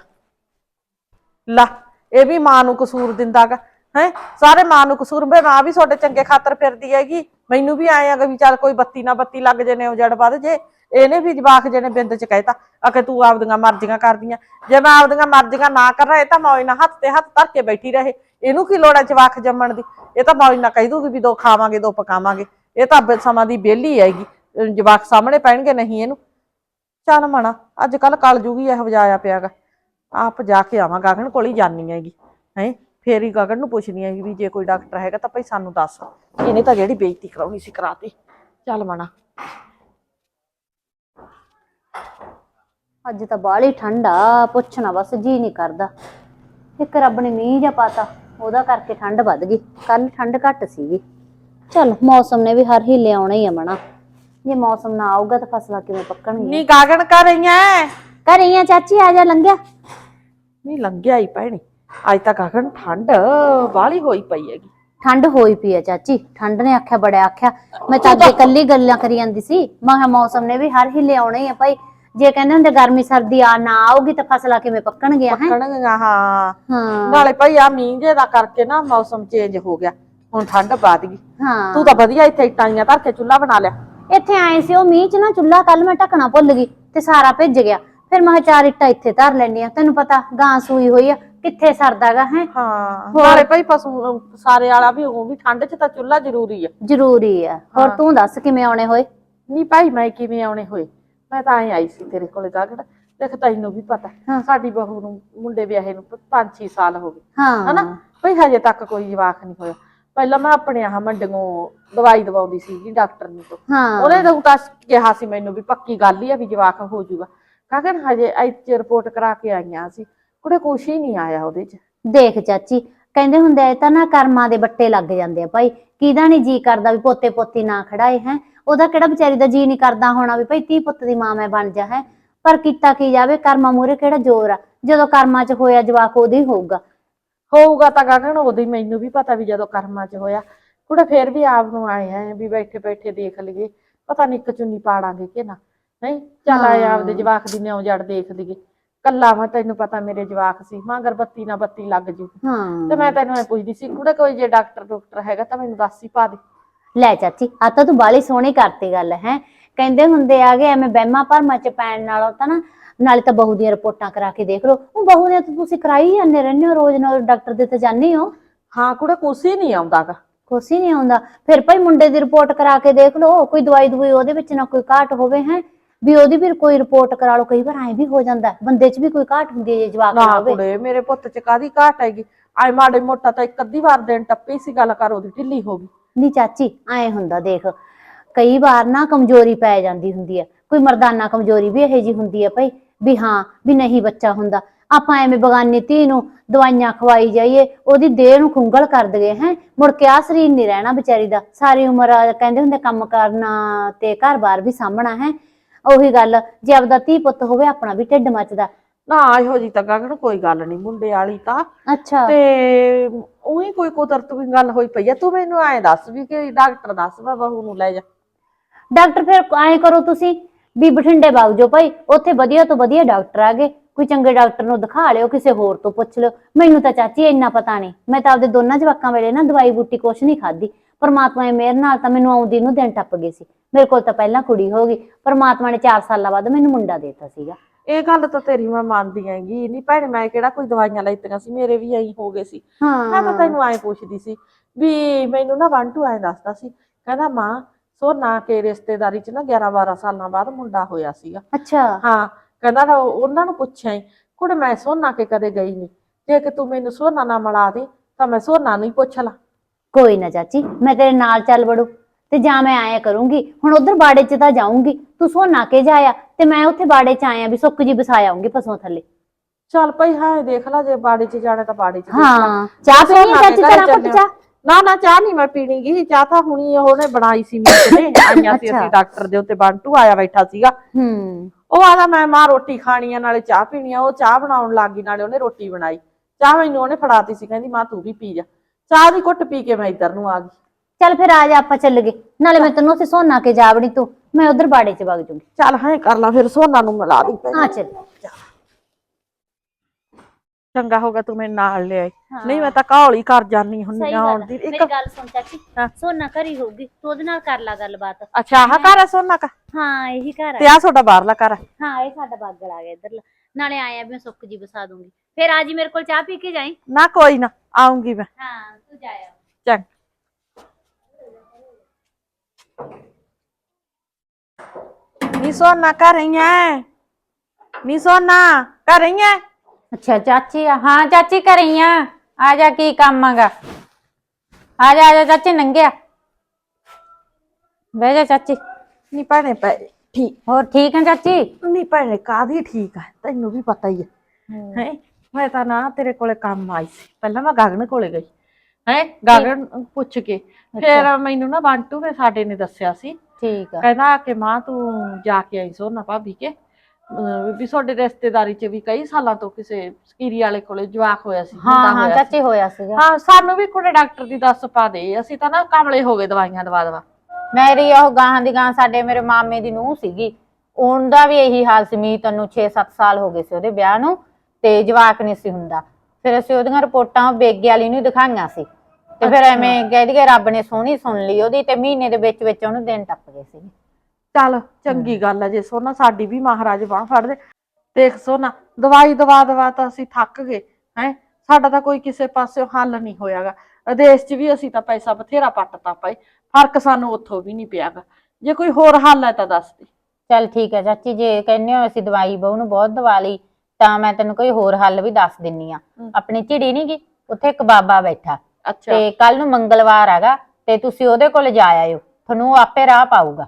ਲਾ ਇਹ ਵੀ ਮਾਂ ਨੂੰ ਕਸੂਰ ਦਿੰਦਾਗਾ ਹੈ? ਸਾਰੇ ਮਾਂ ਨੂੰ ਕਸੂਰ ਬੇ ਮਾਂ ਵੀ ਤੁਹਾਡੇ ਚੰਗੇ ਖਾਤਰ ਫਿਰਦੀ ਹੈਗੀ। ਮੈਨੂੰ ਵੀ ਆਏ ਆਗਾ ਵੀ ਚੱਲ ਕੋਈ ਬੱਤੀ ਨਾ ਬੱਤੀ ਲੱਗ ਜੇ ਨੇ ਉਜੜ ਵੱਧ ਜੇ। ਇਹਨੇ ਵੀ ਜਵਾਕ ਜਿਹਨੇ ਬਿੰਦ ਚ ਕਹਿਤਾ ਅਕੇ ਤੂੰ ਆਪਦੀਆਂ ਮਰਜ਼ੀਆਂ ਕਰਦੀਆਂ। ਜੇ ਮੈਂ ਆਪਦੀਆਂ ਮਰਜ਼ੀਆਂ ਨਾ ਕਰਾਂ ਇਹ ਤਾਂ ਮੌਜ ਨਾਲ ਹੱਥ ਤੇ ਹੱਥ ਧਰ ਕੇ ਬੈਠੀ ਰਹੇ। ਇਹਨੂੰ ਕੀ ਲੋੜ ਹੈ ਜਵਾਕ ਜੰਮਣ ਦੀ? ਇਹ ਤਾਂ ਮੌਜ ਨਾਲ ਕਹਿ ਦੂਗੀ ਵੀ ਦੋ ਖਾਵਾਂਗੇ, ਦੋ ਪਕਾਵਾਂਗੇ। ਇਹ ਤਾਂ ਸਮਾਂ ਦੀ ਬੇਲੀ ਹੈਗੀ। ਜਵਾਕ ਸਾਹਮਣੇ ਪੈਣਗੇ, ਨਹੀਂ ਇਹਨੂੰ। ਚੱਲ ਮਣਾ ਅੱਜ ਕੱਲ ਕਲ ਜੂਗੀ ਇਹੋ ਵਜਾਇਆ ਪਿਆਗਾ ਆਪ ਜਾ ਕੇ ਆਵਾਂ, ਗਗਨ ਕੋਲ ਹੀ ਜਾਨੀ ਹੈਗੀ। ਹੈ? ਫੇਰ ਹੀ ਗਗਨ ਨੂੰ ਪੁੱਛਣੀ ਹੈਗੀ ਵੀ ਜੇ ਕੋਈ ਡਾਕਟਰ ਹੈਗਾ ਤਾਂ ਭਾਈ ਸਾਨੂੰ ਦੱਸ। ਇਹਨੇ ਤਾਂ ਜਿਹੜੀ ਬੇਇੱਜ਼ਤੀ ਕਰਾਉਣੀ ਸੀ ਕਰਾਤੀ। ਚੱਲ ਮਣਾ ਅੱਜ ਤਾਂ ਬਾਹਲੀ ਠੰਡਾ ਪੁੱਛਣਾ ਬਸ ਜੀ ਨਹੀਂ ਕਰਦਾ। ਇੱਕ ਰੱਬ ਨੇ ਮੀਂਹ ਜਾਂ ਪਾਤਾ ਉਹਦਾ ਕਰਕੇ ਠੰਡ ਵੱਧ ਗਈ। ਕੱਲ ਠੰਡ ਘੱਟ ਸੀਗੀ। ਚਲ ਮੌਸਮ ਨੇ ਵੀ ਹਰ ਹੀਲੇ ਆਉਣਾ ਹੀ ਆ ਮਣਾ। ਜੇ ਮੌਸਮ ਨਾ ਆਊਗਾ ਤਾਂ ਫਸਲਾਂ ਕਿਵੇਂ ਪੱਕਣਗੀਆਂ? ਨੀ ਗਗਨ ਕਰ ਰਹੀਆਂ? ਘਰੇ ਆ ਚਾਚੀ ਆ ਜਾ ਲੰਘਿਆ। ਨਹੀਂ ਲੰਘਿਆ ਹੀ ਭੈਣੇ। ਅੱਜ ਤਾਂ ਗਗਨ ਠੰਡ ਬਾਹਲੀ ਹੋਈ ਪਈ ਹੈਗੀ। ਠੰਡ ਹੋਈ ਪਈ ਆ ਚਾਚੀ। ਠੰਡ ਨੇ ਆਖਿਆ ਬੜਾ ਆਖਿਆ। ਮੈਂ ਤਾਂ ਅੱਗੇ ਕੱਲੀ ਗੱਲਾਂ ਕਰੀ ਜਾਂਦੀ ਸੀ। ਮੈਂ ਕਿਹਾ ਮੌਸਮ ਨੇ ਵੀ ਹਰ ਹੀਲੇ ਆਉਣਾ ਹੀ ਆ ਭਾਈ। ਜੇ ਕਹਿੰਦੇ ਹੁੰਦੇ ਗਰਮੀ ਸਰਦੀ ਆ ਨਾ ਆਊਗੀ ਤਾਂ ਫਸਲਾਂ ਕਿਵੇਂ ਪੱਕਣਗੀਆਂ ਹੈ? ਕਣਗੀਆਂ ਹਾਂ। ਹਾਂ। ਨਾਲੇ ਭਾਈ ਆ ਮੀਂਹ ਜੇ ਦਾ ਕਰਕੇ ਨਾ ਮੌਸਮ ਚੇਂਜ ਹੋ ਗਿਆ। ਹੁਣ ਠੰਡ ਬਾਦ ਗਈ। ਹਾਂ। ਤੂੰ ਤਾਂ ਵਧੀਆ ਇੱਥੇ ਇੱਟਾਂ ਧਰ ਕੇ ਚੁੱਲ੍ਹਾ ਬਣਾ ਲਿਆ। ਇੱਥੇ ਆਏ ਸੀ ਉਹ ਮੀਂਹ ਚ ਨਾ ਚੁੱਲ੍ਹਾ ਕੱਲ ਮੈਂ ਢੱਕਣਾ ਭੁੱਲ ਗਈ ਤੇ ਸਾਰਾ ਭਿੱਜ ਗਿਆ। ਫਿਰ ਮੈਂ ਕਿਹਾ ਚਾਰ ਇੱਟਾਂ ਇੱਥੇ ਧਰ ਲੈਣੀ ਆ ਤੈਨੂੰ ਪਤਾ ਗਾਂ ਸੂਈ ਹੋਈ ਆ ਕਿੱਥੇ ਸਰਦਾਗਾ ਹੈ? ਹਾਂ। ਨਾਲੇ ਭਾਈ ਪਸ਼ੂ ਸਾਰੇ ਵਾਲਾ ਵੀ ਉਹ ਵੀ ਠੰਡ 'ਚ ਤਾਂ ਚੁੱਲ੍ਹਾ ਜ਼ਰੂਰੀ ਆ। ਜ਼ਰੂਰੀ ਆ। ਹੋਰ ਤੂੰ ਦੱਸ ਕਿਵੇਂ ਆਉਣੇ ਹੋਏ? ਨਹੀਂ ਭਾਈ ਮੈਂ ਕਿਵੇਂ ਆਉਣੇ ਹੋਏ? ਮੈਂ ਤਾਂ ਐ ਆਈ ਸੀ ਤੇਰੇ ਕੋਲੇ ਗਾਗੜ ਦੇਖ ਤੈਨੂੰ ਵੀ ਪਤਾ ਸਾਡੀ ਬਹੂ ਨੂੰ ਮੁੰਡੇ ਵਿਆਹੇ ਨੂੰ 5-6 ਸਾਲ ਹੋ ਗਏ। ਹਾਂ। ਹਨਾ? ਭਈ ਹਜੇ ਤੱਕ ਕੋਈ ਜਵਾਕ ਨਹੀਂ ਹੋਇਆ। ਪਹਿਲਾਂ ਮੈਂ ਆਪਣੇ ਆਹ ਮੰਡੀਆਂ ਦਵਾਈ ਦਵਾਉਂਦੀ ਸੀ ਡਾਕਟਰ ਨੂੰ ਤੋਂ। ਹਾਂ। ਉਹਨੇ ਤਾਂ ਤਾਂ ਕਿਹਾ ਸੀ ਮੈਨੂੰ ਵੀ ਪੱਕੀ ਗੱਲ ਹੀ ਆ ਵੀ ਜਵਾਕ ਹੋ ਜਾਊਗਾ ਕਾਕਨ ਹਜੇ ਇੱਥੇ ਰਿਪੋਰਟ ਕਰਾ ਕੇ ਆਈਆਂ ਸੀ। ਕੁੜੇ ਕੁਛ ਹੀ ਨਹੀਂ ਆਇਆ ਉਹਦੇ 'ਚ। ਦੇਖ ਚਾਚੀ ਕਹਿੰਦੇ ਹੁੰਦੇ ਆ ਇਹ ਤਾਂ ਨਾ ਕਰਮਾਂ ਦੇ ਬੱਟੇ ਲੱਗ ਜਾਂਦੇ ਆ ਭਾਈ। ਕਿਹਦਾ ਨਹੀਂ ਜੀ ਕਰਦਾ ਵੀ ਪੋਤੇ ਪੋਤੀ ਨਾ ਖੜਾਏ ਹੈ? ਉਹਦਾ ਕਿਹੜਾ ਵਿਚਾਰੀ ਦਾ ਜੀ ਨਹੀਂ ਕਰਦਾ ਹੋਣਾ ਵੀ ਭਾਈ ਤੀ ਪੁੱਤ ਦੀ ਮਾਂ ਮੈਂ ਬਣ ਜਾ ਹੈ। ਪਰ ਕੀਤਾ ਕੀ ਜਾਵੇ ਕਰਮਾਂ ਮੂਰੇ ਕਿਹੜਾ ਜ਼ੋਰ ਆ? ਜਦੋਂ ਕਰਮਾਂ 'ਚ ਹੋਇਆ ਜਵਾਕ ਉਹਦੀ ਹੋਊਗਾ। ਹੋਊਗਾ ਤਾਂ ਗਗਨ ਉਹਦੀ ਮੈਨੂੰ ਵੀ ਪਤਾ ਵੀ ਜਦੋਂ ਕਰਮਾਂ 'ਚ ਹੋਇਆ। ਕੁੜੇ ਫੇਰ ਵੀ ਆਪ ਨੂੰ ਆਏ ਆ ਵੀ ਬੈਠੇ ਬੈਠੇ ਦੇਖ ਲਈਏ। ਪਤਾ ਨਹੀਂ ਇੱਕ ਚੁੰਨੀ ਪਾੜਾਂਗੇ ਕਿ ਨਾ। ਨਹੀਂ ਚੱਲ ਆਏ ਆਪਦੇ ਜਵਾਕ ਦੀ ਨਿਉ ਜੜ ਦੇਖ ਲਈਏ। ਕੱਲਾ ਮੈਂ ਤੈਨੂੰ ਪਤਾ ਮੇਰੇ ਜਵਾਕ ਸੀ ਮਗਰ ਬੱਤੀ ਨਾ ਬੱਤੀ ਲੱਗ ਜੂ। ਹਾਂ। ਤੇ ਮੈਂ ਤੈਨੂੰ ਐ ਪੁੱਛਦੀ ਸੀ ਕੁੜੇ ਕੋਈ ਜੇ ਡਾਕਟਰ ਡਾਕਟਰ ਹੈਗਾ ਤਾਂ ਮੈਨੂੰ ਦੱਸ ਹੀ ਪਾ ਦੇ। ਲੈ ਚਾਚੀ ਆ ਤਾਂ ਤੂੰ ਬਾਲੀ ਸੋਹਣੀ ਕਰਤੀ ਗੱਲ ਹੈ। ਕਹਿੰਦੇ ਹੁੰਦੇ ਆਗੇ ਐਵੇਂ ਬਹਿਮਾ ਭਰਮਾਂ ਚ ਪੈਣ ਨਾਲੋਂ ਤਾਂ ਨਾ ਨਾਲੇ ਤਾਂ ਬਹੂ ਦੀਆਂ ਰਿਪੋਰਟਾਂ ਕਰਾ ਕੇ ਦੇਖ ਲਓ। ਉਹ ਬਹੂ ਦੀਆਂ ਤਾਂ ਤੁਸੀਂ ਕਰਾਈ ਜਾਂਦੇ ਰਹਿੰਦੇ ਹੋ ਰੋਜ਼ ਨਾਲ ਡਾਕਟਰ ਦੇ ਤੇ ਜਾਂਦੇ ਹੋ? ਹਾਂ ਕੁੜੇ ਕੁਛ ਹੀ ਨਹੀਂ ਆਉਂਦਾਗਾ ਕੁਛ ਹੀ ਨਹੀਂ ਆਉਂਦਾ। ਫਿਰ ਭਾਈ ਮੁੰਡੇ ਦੀ ਰਿਪੋਰਟ ਕਰਾ ਕੇ ਦੇਖ ਲਓ ਕੋਈ ਦਵਾਈ ਦਵਾਈ ਉਹਦੇ ਵਿੱਚ ਨਾ ਕੋਈ ਘਾਟ ਹੋਵੇ ਹੈ। ਵੀ ਉਹਦੀ ਵੀ ਕੋਈ ਰਿਪੋਰਟ ਕਰਾ ਲਓ ਕਈ ਵਾਰ ਐਂ ਵੀ ਹੋ ਜਾਂਦਾ ਬੰਦੇ 'ਚ ਵੀ ਕੋਈ ਘਾਟ ਹੁੰਦੀ ਹੈ ਜੇ ਜਵਾਕ ਨਾ ਨਾ ਹੋਵੇ। ਕੁੜੇ ਮੇਰੇ ਪੁੱਤ ਚ ਕਾਦੀ ਘਾਟ ਹੈਗੀ? ਆਏ ਮਾੜੇ ਮੋਟਾ ਤਾਂ ਇੱਕ ਅੱਧੀ ਵਾਰ ਦਿਨ ਟੱਪੀ ਸੀ ਗੱਲ ਕਰ ਉਹਦੀ ਢਿੱਲੀ ਹੋ ਗਈ। ਨਹੀਂ ਚਾਚੀ, ਐਂ ਹੁੰਦਾ ਦੇਖ। ਕਈ ਵਾਰ ਨਾ ਕਮਜ਼ੋਰੀ ਪੈ ਜਾਂਦੀ ਹੁੰਦੀ ਹੈ ਕੋਈ ਮਰਦਾਨਾ ਕਮਜ਼ੋਰੀ ਵੀ ਇਹੋ ਜੀ ਹੁੰਦੀ ਹੈ ਭਾਈ, ਵੀ ਹਾਂ, ਵੀ ਨਹੀਂ ਬੱਚਾ ਹੁੰਦਾ। ਆਪਾਂ ਐਵੇਂ ਬਗਾਨੀ ਧੀ ਨੂੰ ਦਵਾਈਆਂ ਖਵਾਈ ਜਾਈਏ, ਉਹਦੀ ਦੇਹ ਨੂੰ ਖੁੰਗਲ ਕਰ ਦਗੇ ਹੈ। ਮੁੜ ਕੇ ਆ ਸਰੀਰ ਨਹੀਂ ਰਹਿਣਾ ਵਿਚਾਰੀ ਦਾ। ਸਾਰੀ ਉਮਰ ਕਹਿੰਦੇ ਹੁੰਦੇ ਕੰਮ ਕਰਨਾ ਤੇ ਘਰ-ਬਾਰ ਵੀ ਸਾਂਭਣਾ, ਹੈ। ਉਹੀ ਗੱਲ, ਜੇ ਆਪਦਾ ਧੀ ਪੁੱਤ ਹੋਵੇ, ਆਪਣਾ ਵੀ ਢਿੱਡ ਮੱਚਦਾ। ਨਾ ਇਹੋ ਜੀ ਤਾਂ ਗਗਨ ਕੋਈ ਗੱਲ ਨਹੀਂ ਮੁੰਡੇ ਵਾਲੀ ਤਾਂ। ਅੱਛਾ। ਤੇ ਉਹੀ ਕੋਈ ਕੁਦਰਤ ਵੀ ਗੱਲ ਹੋਈ ਪਈ ਆ। ਤੂੰ ਮੈਨੂੰ ਐਂ ਦੱਸ ਵੀ ਕਿ ਡਾਕਟਰ ਦੱਸ ਮੈਂ ਬਹੂ ਨੂੰ ਲੈ ਜਾ। ਡਾਕਟਰ ਫਿਰ ਐਂ ਕਰੋ ਤੁਸੀਂ ਵੀ ਬਠਿੰਡੇ ਵਗ ਜਾਓ ਭਾਈ ਉੱਥੇ ਵਧੀਆ ਤੋਂ ਵਧੀਆ ਡਾਕਟਰ ਆਗੇ ਕੋਈ ਚੰਗੇ ਡਾਕਟਰ ਨੂੰ ਦਿਖਾ ਲਿਓ ਕਿਸੇ ਹੋਰ ਤੋਂ ਪੁੱਛ ਲਿਓ। ਮੈਨੂੰ ਤਾਂ ਚਾਚੀ ਇੰਨਾ ਪਤਾ ਨਹੀਂ। ਮੈਂ ਤਾਂ ਆਪਦੇ ਦੋਨਾਂ ਜਵਾਕਾਂ ਵੇਲੇ ਨਾ ਦਵਾਈ ਬੂਟੀ ਕੁਛ ਨਹੀਂ ਖਾਧੀ। ਪਰਮਾਤਮਾ ਨੇ ਮੇਰੇ ਨਾਲ ਤਾਂ ਮੈਨੂੰ ਆਉਂਦੀ ਨੂੰ ਦਿਨ ਟੱਪ ਗਏ ਸੀ। ਮੇਰੇ ਕੋਲ ਤਾਂ ਪਹਿਲਾਂ ਕੁੜੀ ਹੋ ਗਈ। ਪਰਮਾਤਮਾ ਨੇ 4 ਸਾਲਾਂ ਬਾਅਦ ਮੈਨੂੰ ਮੁੰਡਾ ਦੇਤਾ ਸੀਗਾ। ਇਹ ਗੱਲ ਤਾਂ ਤੇਰੀ ਮੈਂ ਮੰਨਦੀ ਹੈਗੀ ਨਹੀਂ ਭੈਣੇ ਮੈਂ ਕਿਹੜਾ ਕੋਈ ਦਵਾਈਆਂ ਲੈਤੀਆਂ ਸੀ ਮੇਰੇ ਵੀ ਐਂ ਹੋ ਗਏ ਸੀ। ਮੈਂ ਤਾਂ ਤੈਨੂੰ ਐਂ ਪੁੱਛਦੀ ਸੀ ਵੀ ਮੈਨੂੰ ਨਾ ਵਨ ਟੂ ਐਂ ਦੱਸਦਾ ਸੀ ਕਹਿੰਦਾ ਮਾਂ ਸੋਨਾ ਕੇ ਰਿਸ਼ਤੇਦਾਰੀ ਚ ਨਾ 11 12 ਸਾਲਾਂ ਬਾਅਦ ਮੁੰਡਾ ਹੋਇਆ ਸੀਗਾ। ਅੱਛਾ। ਹਾਂ ਕਹਿੰਦਾ ਨਾ ਉਹ- ਉਹਨਾਂ ਨੂੰ ਪੁੱਛਿਆ ਹੀ ਕੁੜੇ ਮੈਂ ਸੋਨਾ ਕੇ ਕਦੇ ਗਈ ਨਹੀਂ ਜੇ ਕਿ ਤੂੰ ਮੈਨੂੰ ਸੋਨਾ ਨਾ ਮਿਲਾ ਦੇ ਤਾਂ ਮੈਂ ਸੋਨਾ ਨੂੰ ਹੀ ਪੁੱਛ ਲਾ। ਕੋਈ ਨਾ ਚਾਚੀ ਮੈਂ ਤੇਰੇ ਨਾਲ ਚੱਲ ਵੜੂ। ਤੇ ਜਾਂ ਮੈਂ ਆਇਆ ਕਰੂੰਗੀ। ਹੁਣ ਉਧਰ ਬਾੜੇ 'ਚ ਤਾਂ ਜਾਊਂਗੀ। ਤੂੰ ਸੋਨਾ ਕੇ ਜਾਇਆ ਤੇ ਮੈਂ ਉੱਥੇ ਬਾੜੇ 'ਚ ਆਇਆ ਵੀ ਸੁੱਕ ਜੀ ਵਸਾਇਆ ਆਉਂਗੀ ਪਸ਼ੂਆਂ ਥੱਲੇ। ਚੱਲ ਭਾਈ ਹਾਂ ਦੇਖ ਲਾ ਜੇ ਬਾੜੀ ਚ ਜਾਣਾ ਤਾਂ ਬਾੜੀ ਚ ਦੇਖ ਲਾ। ਹਾਂ ਚਾਹ ਪੀਣੀ ਹੈ ਚਾਚੀ ਤੇਰਾ ਘੁੱਟ ਚਾਹ? ਨਾ ਨਾ ਚਾਹ ਨਹੀਂ ਮੈਂ ਪੀਣੀ ਗੀ ਚਾਹ ਤਾਂ ਹੁਣੀ ਉਹਨੇ ਬਣਾਈ ਸੀ ਮੀਤ ਨੇ ਆਈਆਂ ਸੀ ਅਸੀਂ ਡਾਕਟਰ ਦੇ ਉੱਤੇ ਬੰਟੂ ਆਇਆ ਬੈਠਾ ਸੀਗਾ। ਹੂੰ। ਉਹ ਆਦਾ ਮੈਂ ਮਾਂ ਰੋਟੀ ਖਾਣੀ ਆ ਨਾਲੇ ਚਾਹ ਪੀਣੀ ਆ। ਉਹ ਚਾਹ ਬਣਾਉਣ ਲੱਗ ਗਈ ਨਾਲੇ ਉਹਨੇ ਰੋਟੀ ਬਣਾਈ। ਚਾਹ ਮੈਨੂੰ ਉਹਨੇ ਫੜਾਤੀ ਸੀ। ਕਹਿੰਦੀ ਮਾਂ ਤੂੰ ਵੀ ਪੀ ਜਾ। ਚਾਹ ਦੀ ਘੁੱਟ ਪੀ ਕੇ ਮੈਂ ਇੱਧਰ ਨੂੰ ਆ ਗਈ। ਚੱਲ ਫਿਰ ਆ ਜਾ ਆਪਾਂ ਚੱਲ ਗਏ। ਨਾਲੇ ਮੈਂ ਤੈਨੂੰ ਉੱਥੇ ਸੋਨਾ ਕੇ ਜਾਵੜੀ ਤੂੰ। ਮੈਂ ਉਧਰ ਬਾੜੇ 'ਚ ਵਗ ਜੂੰਗੀ। ਚੱਲ ਹਾਂ ਕਰ ਲਾ ਫਿਰ ਸੋਨਾ ਨੂੰ ਮਿਲਾ ਦੀ ਪਹਿਲਾਂ। ਹਾਂ ਚੱਲ। ਚੰਗਾ ਹੋਗਾ ਤੂੰ ਮੇਰੇ ਨਾਲ ਲੈ ਆਈ ਨਹੀਂ ਮੈਂ ਤਾਂ ਘੌਲੀ ਕਰ ਜਾਨੀ ਹੁੰਨੀ ਆ ਆਉਣ ਦੀ। ਇੱਕ ਗੱਲ ਸੁਣ ਚਾਚੀ ਸੋਨਾ ਘਰੀ ਹੋਊਗੀ। ਤੂੰ ਉਹਦੇ ਨਾਲ ਕਰ ਲਾ ਗੱਲਬਾਤ। ਅੱਛਾ ਆਹ ਘਰ ਹੈ ਸੋਨਾ ਕਾ ਹਾਂ ਇਹੀ ਘਰ ਤੇ ਆ ਤੁਹਾਡਾ ਬਾਹਰਲਾ ਘਰ ਹੈ ਹਾਂ ਇਹ ਸਾਡਾ ਬਾਗਲ ਆ ਗਿਆ ਇਧਰਲਾ। ਨਾਲੇ ਆਇਆ ਵੀ ਮੈਂ ਸੁੱਕ ਜੀ ਵਸਾ ਦੂੰਗੀ। ਫਿਰ ਆ ਜੀ ਮੇਰੇ ਕੋਲ ਚਾਹ ਪੀ ਕੇ ਜਾਈ। ਨਾ ਕੋਈ ਨਾ ਆਉਂਗੀ ਮੈਂ। ਹਾਂ ਤੂੰ ਜਾਇਆ ਚੰਗ। ਨੀ ਸੋਨਾ ਕਰ ਰਹੀ ਹੈ ਨੀ ਸੋਨਾ ਕਰ ਰਹੀ ਹੈ ਅੱਛਾ ਚਾਚੀ ਹਾਂ ਚਾਚੀ ਘਰੇ ਆ। ਆ ਜਾ ਕੀ ਕੰਮ ਆਗਾ ਆ ਜਾ ਆ ਜਾ ਚਾਚੀ ਨੰਗਿਆ। ਬਹਿ ਜਾ ਚਾਚੀ। ਨੀ ਭੈਣੇ ਪੈ ਠੀਕ। ਹੋਰ ਠੀਕ ਹੈ ਚਾਚੀ? ਨੀ ਭੈਣੇ ਕਾਦੀ ਠੀਕ ਹੈ ਤੈਨੂੰ ਵੀ ਪਤਾ ਹੀ ਹੈ। ਹੈ? ਮੈਂ ਤਾਂ ਨਾ ਤੇਰੇ ਕੋਲੇ ਕੰਮ ਆਈ ਸੀ। ਪਹਿਲਾਂ ਮੈਂ ਗਗਨ ਕੋਲੇ ਗਈ। ਹੈ? ਗਗਨ ਪੁੱਛ ਕੇ। ਫਿਰ ਮੈਨੂੰ ਨਾ ਬੰਟੂ ਨੇ ਸਾਡੇ ਨੇ ਦੱਸਿਆ ਸੀ। ਠੀਕ ਆ। ਕਹਿੰਦਾ ਕਿ ਮਾਂ ਤੂੰ ਜਾ ਕੇ ਆਈ ਸੋਨਾ ਭਾਬੀ ਕੇ। ਵੀ ਤੁਹਾਡੇ ਰਿਸ਼ਤੇਦਾਰੀ ਚ ਵੀ ਕਈ ਸਾਲਾਂ ਤੋਂ ਕਿਸੇ ਸਕੀਰੀ ਵਾਲੇ ਕੋਲੇ ਜਵਾਕ ਹੋਇਆ ਸੀ ਹਾਂ ਹਾਂ। ਚਾਚੀ ਹੋਇਆ ਸੀਗਾ। ਹਾਂ ਸਾਨੂੰ ਵੀ ਕੋਲੇ ਡਾਕਟਰ ਦੀ ਦੱਸ ਪਾ ਦੇ। ਅਸੀਂ ਤਾਂ ਨਾ ਕਮਲੇ ਹੋ ਗਏ ਦਵਾਈਆਂ ਦਵਾ ਦਵਾ। ਮੇਰੀ ਉਹ ਗਾਹਾਂ ਦੀ ਗਾਂ ਸਾਡੇ ਮੇਰੇ ਮਾਮੇ ਦੀ ਨੂੰਹ ਸੀਗੀ। ਉਹਦਾ ਵੀ ਇਹੀ ਹਾਲ ਸੀ। ਮੀਤ ਨੂੰ 6-7 ਸਾਲ ਹੋ ਗਏ ਸੀ ਉਹਦੇ ਵਿਆਹ ਨੂੰ ਤੇ ਜਵਾਕ ਨਹੀਂ ਸੀ ਹੁੰਦਾ। ਫਿਰ ਅਸੀਂ ਉਹਦੀਆਂ ਰਿਪੋਰਟਾਂ ਬੇਗੇ ਵਾਲੀ ਨੂੰ ਦਿਖਾਈਆਂ ਸੀ। ਤੇ ਫਿਰ ਐਵੇਂ ਕਹਿ ਦਈਏ ਰੱਬ ਨੇ ਸੋਹਣੀ ਸੁਣ ਲਈ ਉਹਦੀ ਤੇ ਮਹੀਨੇ ਦੇ ਵਿੱਚ ਵਿੱਚ ਉਹਨੂੰ ਦਿਨ ਟੱਪ ਗਏ ਸੀ ਚੱਲ ਚੰਗੀ ਗੱਲ ਹੈ ਜੇ ਸੋਨਾ ਸਾਡੀ ਵੀ ਮਹਾਰਾਜ ਬਾਹ ਫੜਦੇ ਦੇਖ ਸੋਨਾ ਦਵਾਈ ਦਵਾ ਦਵਾ ਤਾਂ ਅਸੀਂ ਥੱਕ ਗਏ ਹੈ? ਸਾਡਾ ਤਾਂ ਕੋਈ ਕਿਸੇ ਪਾਸਿਓਂ ਹੱਲ ਨਹੀਂ ਹੋਇਆਗਾ। ਵਿਦੇਸ਼ 'ਚ ਵੀ ਅਸੀਂ ਤਾਂ ਪੈਸਾ ਬਥੇਰਾ ਪੱਟਤਾ ਪਾਈ ਫ਼ਰਕ ਸਾਨੂੰ ਉੱਥੋਂ ਵੀ ਨਹੀਂ ਪਿਆਗਾ। ਜੇ ਕੋਈ ਹੋਰ ਹੱਲ ਹੈ ਤਾਂ ਦੱਸ ਦੇ। ਚੱਲ ਠੀਕ ਹੈ ਚਾਚੀ ਜੇ ਕਹਿੰਦੇ ਹੋ ਅਸੀਂ ਦਵਾਈ ਬਹੂ ਨੂੰ ਬਹੁਤ ਦਵਾ ਲਈ ਤਾਂ ਮੈਂ ਤੈਨੂੰ ਕੋਈ ਹੋਰ ਹੱਲ ਵੀ ਦੱਸ ਦਿੰਨੀ ਆ। ਆਪਣੀ ਝਿੜੀ ਨੀ ਗੀ ਉੱਥੇ ਇੱਕ ਬਾਬਾ ਬੈਠਾ। ਅੱਛਾ। ਤੇ ਕੱਲ ਨੂੰ ਮੰਗਲਵਾਰ ਹੈਗਾ ਤੇ ਤੁਸੀਂ ਉਹਦੇ ਕੋਲ ਜਾ ਆਇਓ। ਤੁਹਾਨੂੰ ਉਹ ਆਪੇ ਰਾਹ ਪਾਊਗਾ।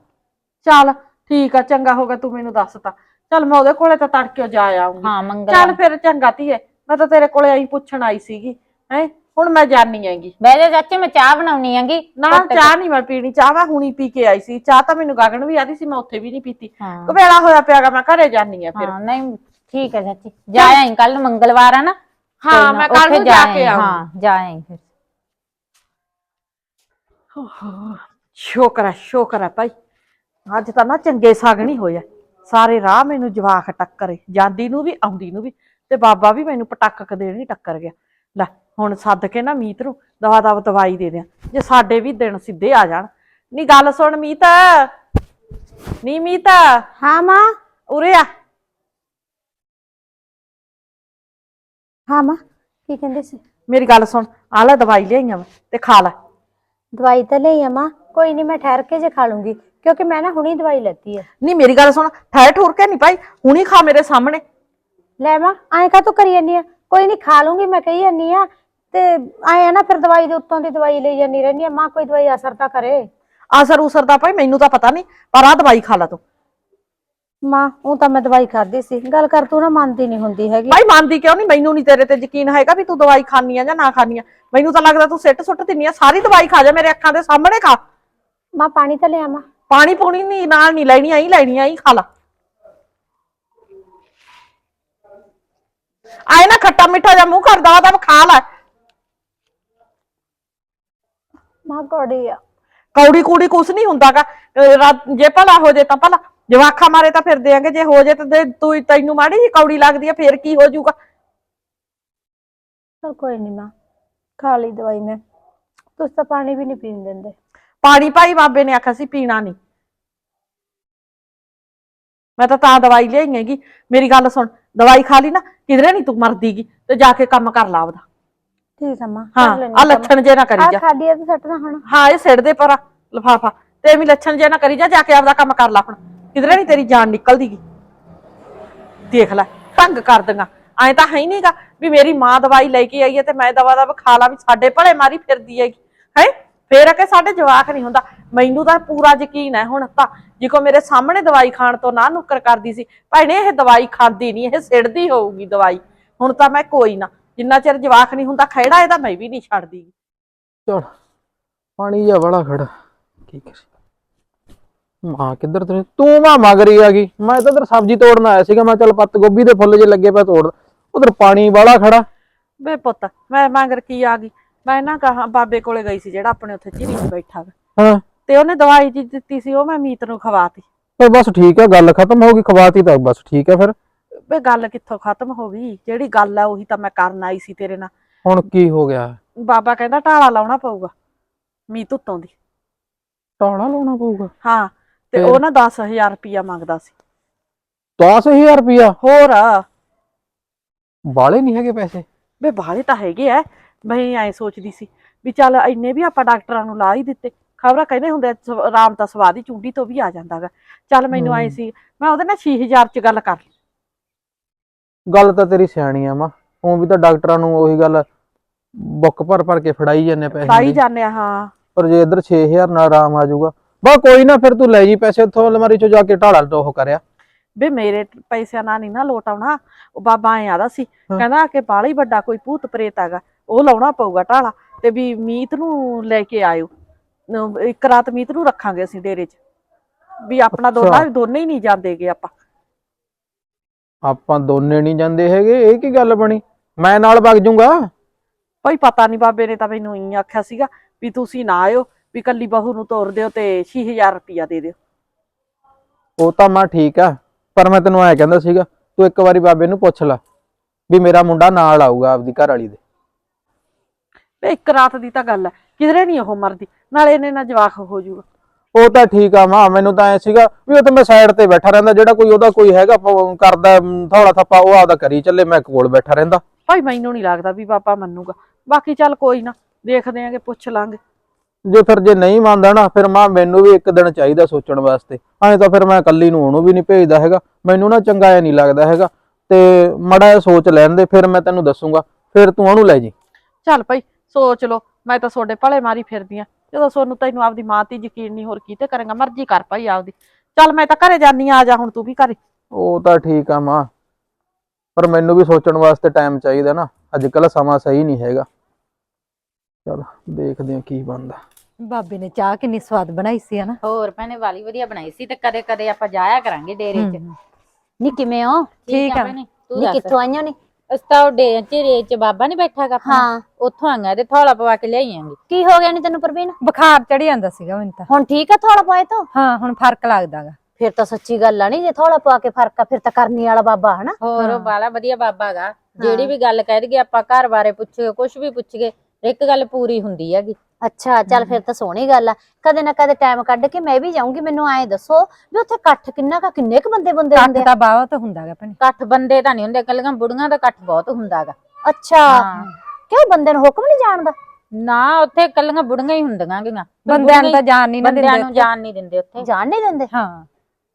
ਚੱਲ ਠੀਕ ਆ ਚੰਗਾ ਹੋ ਗਿਆ ਤੂੰ ਮੈਨੂੰ ਦੱਸਤਾ ਚੱਲ ਮੈਂ ਉਹਦੇ ਕੋਲੇ ਤਾਂ ਤੜਕੇ ਜਾ ਆਉਂਗੀ ਹਾਂ ਚੱਲ ਮੰਗਲਵਾਰ ਫਿਰ ਚੰਗਾ ਧੀਏ ਮੈਂ ਤਾਂ ਤੇਰੇ ਕੋਲੇ ਆਈ ਪੁੱਛਣ ਆਈ ਸੀਗੀ ਹੈ? ਹੁਣ ਮੈਂ ਜਾਣੀ ਹੈਗੀ ਬਹਿ ਜਾ ਚਾਚੀ ਮੈਂ ਚਾਹ ਬਣਾਉਣੀ ਹੈਗੀ ਨਾ ਚਾਹ ਨਹੀਂ ਮੈਂ ਪੀਣੀ ਚਾਹ ਮੈਂ ਹੁਣੀ ਪੀ ਕੇ ਆਈ ਸੀ। ਚਾਹ ਤਾਂ ਮੈਨੂੰ ਗਾਗਣ ਵੀ ਆਦੀ ਸੀ ਮੈਂ ਉੱਥੇ ਵੀ ਨਹੀਂ ਪੀਤੀ। ਹਾਂ। ਕਵੇਲਾ ਹੋਇਆ ਪਿਆਗਾ ਮੈਂ ਘਰੇ ਜਾਣੀ ਆ ਫਿਰ। ਹਾਂ ਨਹੀਂ ਠੀਕ ਹੈ ਚਾਚੀ। ਜਾ ਆਈ ਕੱਲ ਮੰਗਲਵਾਰ ਆ ਨਾ। ਹਾਂ, ਨਾ, ਮੈਂ ਉੱਥੇ ਨੂੰ ਜਾ ਕੇ ਆਊਂ। ਹਾਂ ਜਾ ਆਈ ਫਿਰ। ਸ਼ੁਕਰ ਹੈ ਸ਼ੁਕਰ ਹੈ ਭਾਈ। ਅੱਜ ਤਾਂ ਨਾ ਚੰਗੇ ਸਾਗਣੀ ਹੋਇਆ ਸਾਰੇ ਰਾਹ ਮੈਨੂੰ ਜਵਾਕ ਟੱਕਰੇ ਜਾਂਦੀ ਨੂੰ ਵੀ ਆਉਂਦੀ ਨੂੰ ਵੀ ਤੇ ਬਾਬਾ ਵੀ ਮੈਨੂੰ ਪਟੱਕ ਕ ਦੇਣੀ ਟੱਕਰ ਗਿਆ। ਲੈ ਹੁਣ ਸੱਦ ਕੇ ਨਾ ਮੀਤ ਨੂੰ ਦਵਾ ਦਵਾ ਦਵਾਈ ਦੇ ਦਿਆਂ। ਜੇ ਸਾਡੇ ਵੀ ਦਿਨ ਸਿੱਧੇ ਆ ਜਾਣ। ਨੀ ਗੱਲ ਸੁਣ ਮੀਤ। ਨੀ ਮੀਤ। ਹਾਂ ਮਾਂ। ਉਰੇ ਆ। ਹਾਂ ਮਾਂ ਕੀ ਕਹਿੰਦੇ ਸੀ? ਮੇਰੀ ਗੱਲ ਸੁਣ ਆ ਲੈ ਦਵਾਈ ਲਿਆਈਆਂ ਮੈਂ ਤੇ ਖਾ ਲੈ। ਦਵਾਈ ਤਾਂ ਲਈ ਆ ਮਾਂ ਕੋਈ ਨਹੀਂ ਮੈਂ ਠਹਿਰ ਕੇ ਜੇ ਖਾ ਲੂੰਗੀ ਕਿਉਂਕਿ ਮੈਂ ਨਾ ਹੁਣੀ ਦਵਾਈ ਲੈਤੀ ਹੈ ਨਹੀਂ ਮੇਰੀ ਗੱਲ ਸੁਣ ਠਹਿਰ ਠੂਰ ਕੇ ਨਹੀਂ ਭਾਈ ਹੁਣੀ ਖਾ ਮੇਰੇ ਸਾਹਮਣੇ। ਲੈ ਮਾਂ ਐਂ ਕਾ ਤੂੰ ਕਰੀ ਜਾਨੀ ਆ? ਕੋਈ ਨਹੀਂ ਖਾ ਲੂੰਗੀ ਮੈਂ ਕਹੀ ਜਾਨੀ ਆ ਤੇ ਐਂ ਆ ਨਾ ਫਿਰ ਦਵਾਈ ਦੇ ਉੱਤੋਂ ਦੀ ਦਵਾਈ ਲਈ ਜਾਨੀ ਰਹਿੰਦੀ ਆ। ਮਾਂ ਕੋਈ ਦਵਾਈ ਅਸਰ ਤਾਂ ਕਰੇ। ਆਸਰ ਉਸਰ ਦਾ ਭਾਈ ਮੈਨੂੰ ਤਾਂ ਪਤਾ ਨਹੀਂ ਪਰ ਆ ਦਵਾਈ ਖਾ ਲੈ ਤੂੰ। ਮਾਂ ਉਹ ਤਾਂ ਮੈਂ ਦਵਾਈ ਖਾਦੀ ਸੀ। ਗੱਲ ਕਰ ਤੂੰ ਨਾ ਮੰਨਦੀ ਨਹੀਂ ਹੁੰਦੀ ਹੈਗੀ। ਭਾਈ ਮੰਨਦੀ ਕਿਉਂ ਨਹੀਂ? ਮੈਨੂੰ ਨਹੀਂ ਤੇਰੇ ਤੇ ਯਕੀਨ ਹੈਗਾ ਵੀ ਤੂੰ ਦਵਾਈ ਖਾਣੀ ਆ ਜਾਂ ਨਾ ਖਾਣੀ ਆ। ਮੈਨੂੰ ਤਾਂ ਲੱਗਦਾ ਤੂੰ ਸਿੱਟ ਸੁੱਟ ਦਿੰਨੀ ਆ ਸਾਰੀ ਦਵਾਈ ਖਾ ਜਾ ਮੇਰੇ ਅੱਖਾਂ ਦੇ ਸਾਹਮਣੇ ਖਾ। ਮਾਂ ਪਾਣੀ ਤਾਂ ਲਿਆ ਮਾਂ। ਪਾਣੀ ਪੂਣੀ ਨਹੀਂ ਨਾਲ ਨਹੀਂ ਲੈਣੀ ਆਈ ਲੈਣੀ ਆਈ ਖਾ ਲਾ। ਆਏ ਨਾ ਖੱਟਾ ਮਿੱਠਾ ਜਾਂ ਮੂੰਹ ਕਰਦਾ ਤਾਂ ਖਾ ਲੈ। ਮਾਂ ਕੋੜੀ ਆ। ਕੌੜੀ ਕੂੜੀ ਕੁਛ ਨਹੀਂ ਹੁੰਦਾਗਾ। ਜੇ ਭਲਾ ਹੋ ਜੇ ਤਾਂ ਭਲਾ। ਜਵਾਖਾ ਮਾਰੇ ਤਾਂ ਫਿਰ ਦੇਾਂਗੇ ਜੇ ਹੋ ਜੇ ਤਾਂ ਤੂੰ ਤੈਨੂੰ ਮਾੜੀ ਜਿਹੀ ਕੌੜੀ ਲੱਗਦੀ ਆ ਫਿਰ ਕੀ ਹੋ ਜਾਊਗਾ? ਚਲ ਕੋਈ ਨਹੀਂ ਮਾਂ ਖਾ ਲਈ ਦਵਾਈ ਮੈਂ। ਤੁਸੀਂ ਤਾਂ ਪਾਣੀ ਵੀ ਨਹੀਂ ਪੀਣ ਦਿੰਦੇ। ਪਾਣੀ ਭਾਈ ਬਾਬੇ ਨੇ ਆਖਿਆ ਸੀ ਪੀਣਾ ਨਹੀਂ ਮੈਂ ਤਾਂ ਤਾਂ ਦਵਾਈ ਲਿਆਈ ਹੈਗੀ। ਮੇਰੀ ਗੱਲ ਸੁਣ ਦਵਾਈ ਖਾ ਲਈ ਨਾ ਕਿਧਰੇ ਨਹੀਂ ਤੂੰ ਮਰਦੀਗੀ ਤੇ ਜਾ ਕੇ ਕੰਮ ਕਰ ਲਾ ਆਪਦਾ। ਠੀਕ ਆ ਮਾਂ ਹਾਂ ਆ ਲੱਛਣ ਜੇ ਨਾ ਕਰੀ ਆ ਜਾ। ਖਾਦੀ ਆ ਤੇ ਸੱਟਣਾ ਹੁਣ। ਹਾਂ ਇਹ ਸਿਰ ਦੇ ਪਰ ਲਫਾਫਾ। ਤੇ ਵੀ ਲੱਛਣ ਜੇ ਨਾ ਕਰੀ ਜਾ ਜਾ ਕੇ ਆਪਦਾ ਕੰਮ ਕਰ ਲਾ ਹੁਣ ਕਿਧਰੇ ਨਹੀਂ ਤੇਰੀ ਜਾਨ ਨਿਕਲਦੀਗੀ ਦੇਖ ਲੈ ਢੰਗ ਕਰ ਦਿੰਗਾ ਐਂ ਤਾਂ ਹੈ ਹੀ ਨਹੀਂਗਾ ਵੀ ਮੇਰੀ ਮਾਂ ਦਵਾਈ ਲੈ ਕੇ ਆਈ ਹੈ ਤੇ ਮੈਂ ਦਵਾ ਦਾ ਖਾ ਲਾ ਵੀ ਸਾਡੇ ਭਲੇ ਮਾਰੀ ਫਿਰਦੀ ਹੈਗੀ। ਹੈ? ਫੇਰ ਆ ਸਾਡੇ ਜਵਾਕ ਨਹੀਂ ਹੁੰਦਾ। ਮੈਨੂੰ ਤਾਂ ਪੂਰਾ ਯਕੀਨ ਹੈ ਹੁਣ ਤਾਂ, ਜੇ ਕੋ ਮੇਰੇ ਸਾਹਮਣੇ ਦਵਾਈ ਖਾਣ ਤੋਂ ਨਾ ਨੁੱਕਰ ਕਰਦੀ ਸੀ। ਭੈਣੇ, ਇਹ ਦਵਾਈ ਖਾਂਦੀ ਨਹੀਂ ਇਹ ਸਿੜਦੀ ਹੋਊਗੀ ਦਵਾਈ। ਹੁਣ ਤਾਂ ਮੈਂ ਕੋਈ ਨਾ, ਜਿੰਨਾ ਚਿਰ ਜਵਾਕ ਨਹੀਂ ਹੁੰਦਾ ਖਹਿੜਾ ਇਹਦਾ ਮੈਂ ਵੀ ਨਹੀਂ ਛੱਡਦੀ। ਚਲ, ਪਾਣੀ ਜਾ ਬੜਾ ਖੜਾ। ਕੀ ਕਰੀ ਮਾਂ ਕਿੱਧਰ ਤੇ? ਤੂੰ ਮਾਂ ਮਗਰੀ ਆ ਗਈ। ਮੈਂ ਤਾਂ ਇਧਰ ਸਬਜ਼ੀ ਤੋੜਨ ਆਇਆ ਸੀਗਾ। ਮੈਂ ਚੱਲ ਪੱਤ ਗੋਭੀ ਦੇ ਫੁੱਲ ਜੇ ਲੱਗੇ ਪਏ ਤੋੜ। ਉਧਰ ਪਾਣੀ ਵਾਲਾ ਖੜਾ। ਵੇ ਪੁੱਤ ਮੈਂ ਮਗਰ ਕੀ ਆ ਗਈ? ਮੈਂ ਨਾ ਕਹਾ ਬਾਬੇ ਕੋਲੇ ਗਈ ਸੀ ਜਿਹੜਾ ਆਪਣੇ ਉੱਥੇ ਝਿਰੀ 'ਚ ਬੈਠਾ ਵਾ। ਹਾਂ। ਤੇ ਉਹਨੇ ਦਵਾਈ ਜੀ ਦਿੱਤੀ ਸੀ ਉਹ ਮੈਂ ਮੀਤ ਨੂੰ ਖਵਾਤੀ। ਤੇ ਬਸ ਠੀਕ ਹੈ ਗੱਲ ਖਤਮ ਹੋ ਗਈ। ਖਵਾਤੀ ਤਾਂ ਬਸ ਠੀਕ ਹੈ ਫਿਰ। ਵੇ ਗੱਲ ਕਿੱਥੋਂ ਖਤਮ ਹੋ ਗਈ? ਜਿਹੜੀ ਗੱਲ ਆ ਉਹੀ ਤਾਂ ਮੈਂ ਕਰਨ ਆਈ ਸੀ ਤੇਰੇ ਨਾਲ। ਹੁਣ ਕੀ ਹੋ ਗਿਆ? ਬਾਬਾ ਕਹਿੰਦਾ ਢਾਲਾ ਲਾਉਣਾ ਪਊਗਾ ਮੀਤ ਉੱਤੋਂ ਦੀ। ਟਾਣਾ ਲਾਉਣਾ ਪਊਗਾ? ਹਾਂ। ਤੇ? ਉਹ ਨਾ 10000 ਰੁਪਿਆ ਮੰਗਦਾ ਸੀ। 10000 ਰੁਪਿਆ ਹੋਰ। ਬਾਲੇ ਨਹੀਂ ਹੈਗੇ ਪੈਸੇ? ਵੇ ਬਾਹਲੇ ਤਾਂ ਹੈਗੇ ਐ। ਮੈਂ ਐ ਸੋਚਦੀ ਸੀ ਵੀ ਚੱਲ ਇੰਨੇ ਵੀ ਆਪਾਂ ਡਾਕਟਰਾਂ ਨੂੰ ਲਾ ਹੀ ਦਿੱਤੇ। ਖਬਰਾਂ ਕਹਿੰਦੇ ਹੁੰਦੇ ਆਰਾਮ ਤਾਂ ਸਵਾਦ ਹੀ ਚੁੰਡੀ ਤੋਂ ਵੀ ਆ ਜਾਂਦਾਗਾ। ਚੱਲ ਮੈਨੂੰ ਐ ਹਮ। ਸੀ ਮੈਂ ਉਹਦੇ ਨਾਲ 6000 ਚ ਗੱਲ ਕਰ ਲਈ। ਗੱਲ ਤਾਂ ਤੇਰੀ ਸਿਆਣੀ ਆ ਮਾਂ। ਉਹ ਵੀ ਤਾਂ ਡਾਕਟਰਾਂ ਨੂੰ ਉਹੀ ਗੱਲ ਬੁੱਕ ਭਰ ਭਰ ਕੇ ਫੜਾਈ ਜਾਂਦੇ ਪੈਸੇ ਦੀ। ਜਾਂਦੇ ਹਾਂ। ਪਰ ਜੇ ਇੱਧਰ 6000 ਨਾਲ ਆਰਾਮ ਆ ਜਾਊਗਾ ਬਾ ਕੋਈ ਨਾ ਫਿਰ ਤੂੰ ਲੈ ਜੀ ਪੈਸੇ ਉੱਥੋਂ ਅਲਮਾਰੀ ਚੋਂ ਜਾ ਕੇ ਢਾਲਾ ਉਹ ਕਰਿਆ। ਵੇ ਮੇਰੇ ਪੈਸਿਆਂ ਨਾਲ ਨਹੀਂ ਨਾ ਲੋਟ ਆਉਣਾ। ਉਹ ਬਾਬਾ ਐ ਆਦਾ ਸੀ। ਕਹਿੰਦਾ ਕਿ ਬਾਲਾ ਹੀ ਵੱਡਾ ਕੋਈ ਭੂਤ ਪ੍ਰੇਤ ਹੈਗਾ ਉਹ ਲਾਉਣਾ ਪਊਗਾ ਢਾਲਾ ਤੇ ਵੀ ਮੀਤ ਨੂੰ ਲੈ ਕੇ ਆਇਓ। ਇੱਕ ਰਾਤ ਮੀਤ ਨੂੰ ਰੱਖਾਂਗੇ ਅਸੀਂ ਡੇਰੇ 'ਚ। ਵੀ ਆਪਣਾ। ਦੋਨਾਂ ਦੋਨੇ ਹੀ ਨਹੀਂ ਜਾਂਦੇਗੇ ਆਪਾਂ। ਆਪਾਂ ਦੋਨੇ ਨਹੀਂ ਜਾਂਦੇ ਹੈਗੇ ਇਹ ਕੀ ਗੱਲ ਬਣੀ? ਮੈਂ ਨਾਲ ਵਗ ਜੂੰਗਾ? ਭਾਈ ਪਤਾ ਨਹੀਂ ਬਾਬੇ ਨੇ ਤਾਂ ਮੈਨੂੰ ਹੀ ਆਖਿਆ ਸੀਗਾ ਵੀ ਤੁਸੀਂ ਨਾ ਆਇਓ ਵੀ ਕੱਲੀ ਬਹੂ ਨੂੰ ਤੋਰ ਦਿਓ ਤੇ 6000 ਰੁਪਇਆ ਦੇ ਦਿਓ। ਉਹ ਤਾਂ ਮੈਂ ਠੀਕ ਆ ਪਰ ਮੈਂ ਤੈਨੂੰ ਐ ਕਹਿੰਦਾ ਸੀਗਾ ਤੂੰ ਇੱਕ ਵਾਰੀ ਬਾਬੇ ਨੂੰ ਪੁੱਛ ਲੈ ਵੀ ਮੇਰਾ ਮੁੰਡਾ ਨਾਲ ਆਊਗਾ ਆਪਦੀ ਘਰ ਵਾਲੀ ਦੇ। ਤੇ ਇੱਕ ਰਾਤ ਦੀ ਤਾਂ ਗੱਲ ਹੈ ਕਿਧਰੇ ਨਹੀਂ ਉਹ ਮਰਦੀ ਨਾਲੇ ਇਹਨੇ ਨਾਲ ਜਵਾਕ ਹੋ ਜਾਊਗਾ ਉਹ ਤਾਂ ਠੀਕ ਆ ਮਾਂ ਮੈਨੂੰ ਤਾਂ ਐ ਸੀਗਾ ਵੀ ਉੱਥੇ ਮੈਂ ਸਾਈਡ ਤੇ ਬੈਠਾ ਰਹਿੰਦਾ ਜਿਹੜਾ ਕੋਈ ਉਹਦਾ ਕੋਈ ਹੈਗਾ ਪ- ਕਰਦਾ ਮ, ਥੋੜਾ ਥੱਪਾ ਉਹ ਆਪਦਾ ਕਰੀ ਚੱਲੇ ਮੈਂ ਕੋਲ ਬੈਠਾ ਰਹਿੰਦਾ। ਭਾਈ ਮੈਨੂੰ ਨਹੀਂ ਲੱਗਦਾ ਵੀ ਪਾਪਾ ਮੰਨੂਗਾ ਬਾਕੀ ਚੱਲ ਕੋਈ ਨਾ ਦੇਖਦੇ ਆਂਗੇ ਪੁੱਛ ਲਾਂਗੇ। ਜੇ ਫਿਰ ਜੇ ਨਹੀਂ ਮੰਨਦਾ ਨਾ ਫਿਰ ਮਾਂ ਮੈਨੂੰ ਵੀ ਇੱਕ ਦਿਨ ਚਾਹੀਦਾ ਸੋਚਣ ਵਾਸਤੇ। ਐਂ ਤਾਂ ਫਿਰ ਮੈਂ ਇਕੱਲੀ ਨੂੰ ਉਹਨੂੰ ਵੀ ਨਹੀਂ ਭੇਜਦਾ ਹੈਗਾ। ਮੈਨੂੰ ਨਾ ਚੰਗਾ ਐ ਨਹੀਂ ਲੱਗਦਾ ਹੈਗਾ। ਤੇ ਮੜਾ ਸੋਚ ਲੈਣ ਦੇ ਫਿਰ ਮੈਂ ਤੈਨੂੰ ਦੱਸੂਗਾ। ਫਿਰ ਤੂੰ ਉਹਨੂੰ ਲੈ ਜੀ। ਚੱਲ ਭਾਈ ਸੋਚ ਲੋ ਮੈਂ ਤਾਂ ਤੁਹਾਡੇ ਭਲੇ ਮਾਰੀ ਫਿਰਦੀ ਆ। ਜਦੋਂ ਸੋਨੂੰ ਤੈਨੂੰ ਆਪਦੀ ਮਾਂ ਤੇ ਯਕੀਨ ਨਹੀਂ ਹੋਰ ਕੀਤੇ ਕਰੇਗਾ ਮਰਜ਼ੀ ਕਰ ਭਾਈ ਆਪਦੀ। ਚੱਲ ਮੈਂ ਤਾਂ ਘਰੇ ਜਾਨੀ ਆਂ, ਆ ਜਾ ਹੁਣ ਤੂੰ ਵੀ ਘਰੇ। ਉਹ ਤਾਂ ਠੀਕ ਆ ਮਾਂ। ਪਰ ਮੈਨੂੰ ਵੀ ਸੋਚਣ ਵਾਸਤੇ ਟਾਈਮ ਚਾਹੀਦਾ ਨਾ। ਅੱਜ ਕੱਲ ਸਮਾਂ ਸਹੀ ਨਹੀਂ ਹੈਗਾ। ਚਲ ਦੇਖਦੇ ਆ ਕੀ ਬਣਦਾ। ਬਾਬੇ ਨੇ ਚਾਹ ਕਿੰਨੀ ਸਵਾਦ ਬਣਾਈ ਸੀ ਹਨਾ? ਹੋਰ ਭੈਣੇ ਵਾਲੀ ਵਧੀਆ ਬਣਾਈ ਸੀ ਤੇ ਕਦੇ ਕਦੇ ਆਪਾਂ ਜਾਇਆ ਕਰਾਂਗੇ ਡੇਰੇ 'ਚ। ਨੀ ਕਿਵੇਂ ਹੋ? ਠੀਕ ਆ। ਭੈਣੇ, ਤੂੰ ਨੀ ਦੱਸ। ਕਿੱਥੋਂ ਆਈਆਂ ਨੇ? ਅਸਤਾ ਉਹ ਡੇ ਝੇਰੇ 'ਚ ਬਾਬਾ ਨਹੀਂ ਬੈਠਾਗਾ ਹਾਂ। ਉੱਥੋਂ ਆਂਗਾ ਤੇ ਥੋੜਾ ਪਵਾ ਕੇ ਲਿਆਈਆਂਗੇ ਕੀ ਹੋ ਗਿਆ ਨੀ ਤੈਨੂੰ ਪ੍ਰਵੀਨ? ਬੁਖਾਰ ਚੜੀ ਜਾਂਦਾ ਸੀਗਾ ਮੈਨੂੰ ਤਾਂ। ਹੁਣ ਠੀਕ ਆ ਥੋੜਾ ਪਾਏ ਤੋਂ? ਹਾਂ ਹੁਣ ਫ਼ਰਕ ਲੱਗਦਾਗਾ ਫਿਰ ਤਾਂ ਸੱਚੀ ਗੱਲ ਆ ਨਹੀਂ ਜੇ ਥੋੜਾ ਪਾ ਕੇ ਫ਼ਰਕ ਆ ਫਿਰ ਤਾਂ ਕਰਨੀ ਵਾਲਾ ਬਾਬਾ ਹਨਾ? ਹੋਰ ਉਹ ਬਾਲਾ ਵਧੀਆ ਬਾਬਾ ਗਾ। ਜਿਹੜੀ ਵੀ ਗੱਲ ਕਹਿ ਦਈਏ ਆਪਾਂ ਘਰ ਬਾਰੇ ਪੁੱਛੀਏ ਕੁਝ ਵੀ ਪੁੱਛੀਏ ਇੱਕ ਗੱਲ ਪੂਰੀ ਹੁੰਦੀ ਹੈਗੀ। ਅੱਛਾ ਚੱਲ ਫਿਰ ਤਾਂ ਸੋਹਣੀ ਗੱਲ ਆ। ਕਦੇ ਨਾ ਕਦੇ ਟਾਈਮ ਕੱਢ ਕੇ ਮੈਂ ਵੀ ਜਾਊਂਗੀ ਮੈਨੂੰ ਐਂ ਦੱਸੋ ਵੀ ਉੱਥੇ ਇਕੱਠ ਕਿੰਨਾ ਕਾ ਕਿੰਨੇ ਕ ਬੰਦੇ ਬੰਦੇ ਹੁੰਦੇ ਕੱਟ ਆ? ਤਾਂ ਬਹੁਤ ਹੁੰਦਾਗਾ ਭੈਣੇ। ਇਕੱਠ ਬੰਦੇ ਤਾਂ ਨਹੀਂ ਹੁੰਦੇ ਕੱਲੀਆਂ ਬੁੜੀਆਂ ਦਾ ਇਕੱਠ ਬਹੁਤ ਹੁੰਦਾਗਾ। ਅੱਛਾ। ਕਿਉਂ ਬੰਦੇ ਨੂੰ ਹੁਕਮ ਨਹੀਂ ਜਾਣਦਾ? ਨਾ ਉੱਥੇ ਕੱਲੀਆਂ ਬੁੜੀਆਂ ਹੀ ਹੁੰਦੀਆਂ ਗੀਆਂ। ਬੰਦਿਆਂ ਨੂੰ ਤਾਂ ਜਾਣ ਨਹੀਂ ਨਾ ਬੰਦਿਆਂ ਦਿੰਦੇ ਨੂੰ ਜਾਣ ਨਹੀਂ ਦਿੰਦੇ ਉੱਥੇ। ਜਾਣ ਨਹੀਂ ਦਿੰਦੇ? ਹਾਂ।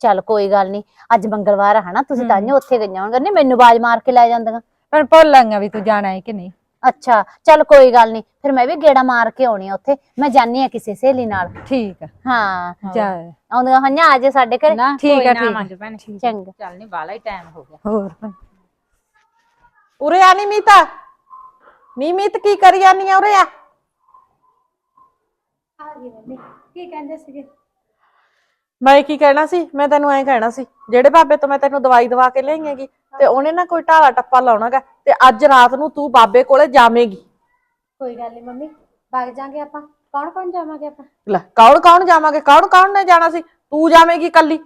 ਚੱਲ ਕੋਈ ਗੱਲ ਨਹੀਂ ਅੱਜ ਮੰਗਲਵਾਰ ਆ ਹਨਾ? ਤੁਸੀਂ ਤਾਂ ਉੱਥੇ ਗਈਆਂ ਹੋਣਗੇ ਨਹੀਂ ਮੈਨੂੰ ਬਾਜ ਮਾਰ ਕੇ ਲੈ ਜਾਂਦੀਆਂ। ਪਰ ਭੁੱਲ ਲਾਂਗਾ ਵੀ ਤੂੰ ਜਾਣਾ ਹੈ ਕਿ ਨਹੀਂ। ਅੱਛਾ ਚੱਲ ਕੋਈ ਗੱਲ ਨਹੀਂ ਫਿਰ ਮੈਂ ਵੀ ਗੇੜਾ ਮਾਰ ਕੇ ਆਉਣੀ ਆ ਉੱਥੇ ਮੈਂ ਜਾਣੀ ਆ ਕਿਸੇ ਸਹੇਲੀ ਨਾਲ। ਠੀਕ ਆ। ਹਾਂ। ਜਾ ਆਉਂਦੀਆਂ ਹੋਈਆਂ ਆ ਜੇ ਸਾਡੇ ਘਰੇ? ਨਾ ਠੀਕ ਆ, ਠੀਕ ਆ। ਭੈਣੇ। ਚੰਗਾ। ਚੱਲ ਨਹੀਂ ਬਾਲਾ ਹੀ ਟਾਈਮ ਹੋ ਗਿਆ। ਹੋਰ? ਭੈਣੇ। ਉਰੇ ਆ ਨੀ ਮੀਤਾ। ਨੀ ਮੀਤ ਕੀ ਕਰੀ ਜਾਨੀ ਆ ਉਰੇ ਆ? ਕੀ ਕਹਿੰਦੇ ਸੀਗੇ? ਮੈਂ ਕੀ ਕਹਿਣਾ ਸੀ? ਮੈਂ ਤੈਨੂੰ ਐਂ ਕਹਿਣਾ ਸੀ ਜਿਹੜੇ ਬਾਬੇ ਤੋਂ ਮੈਂ ਤੈਨੂੰ ਦਵਾਈ ਦਵਾ ਕੇ ਲਿਆਈ ਹੈਗੀ ਤੇ ਉਹਨੇ ਨਾ ਕੋਈ ਢਾਲਾ ਟੱਪਾ ਲਾਉਣਾਗਾ ਤੇ ਅੱਜ ਰਾਤ ਨੂੰ ਤੂੰ ਬਾਬੇ ਕੋਲੇ ਜਾਵੇਂਗੀ। ਕੋਈ ਗੱਲ ਨਹੀਂ ਮੰਮੀ ਵਗ ਜਾਾਂਗੇ ਆਪਾਂ। ਕੌਣ ਕੌਣ ਜਾਵਾਂਗੇ ਆਪਾਂ? ਲੈ ਕੌਣ ਕੌਣ ਜਾਵਾਂਗੇ? ਕੌਣ ਕੌਣ ਨੇ ਜਾਣਾ ਸੀ? ਤੂੰ ਜਾਵੇਂਗੀ ਕੱਲੀ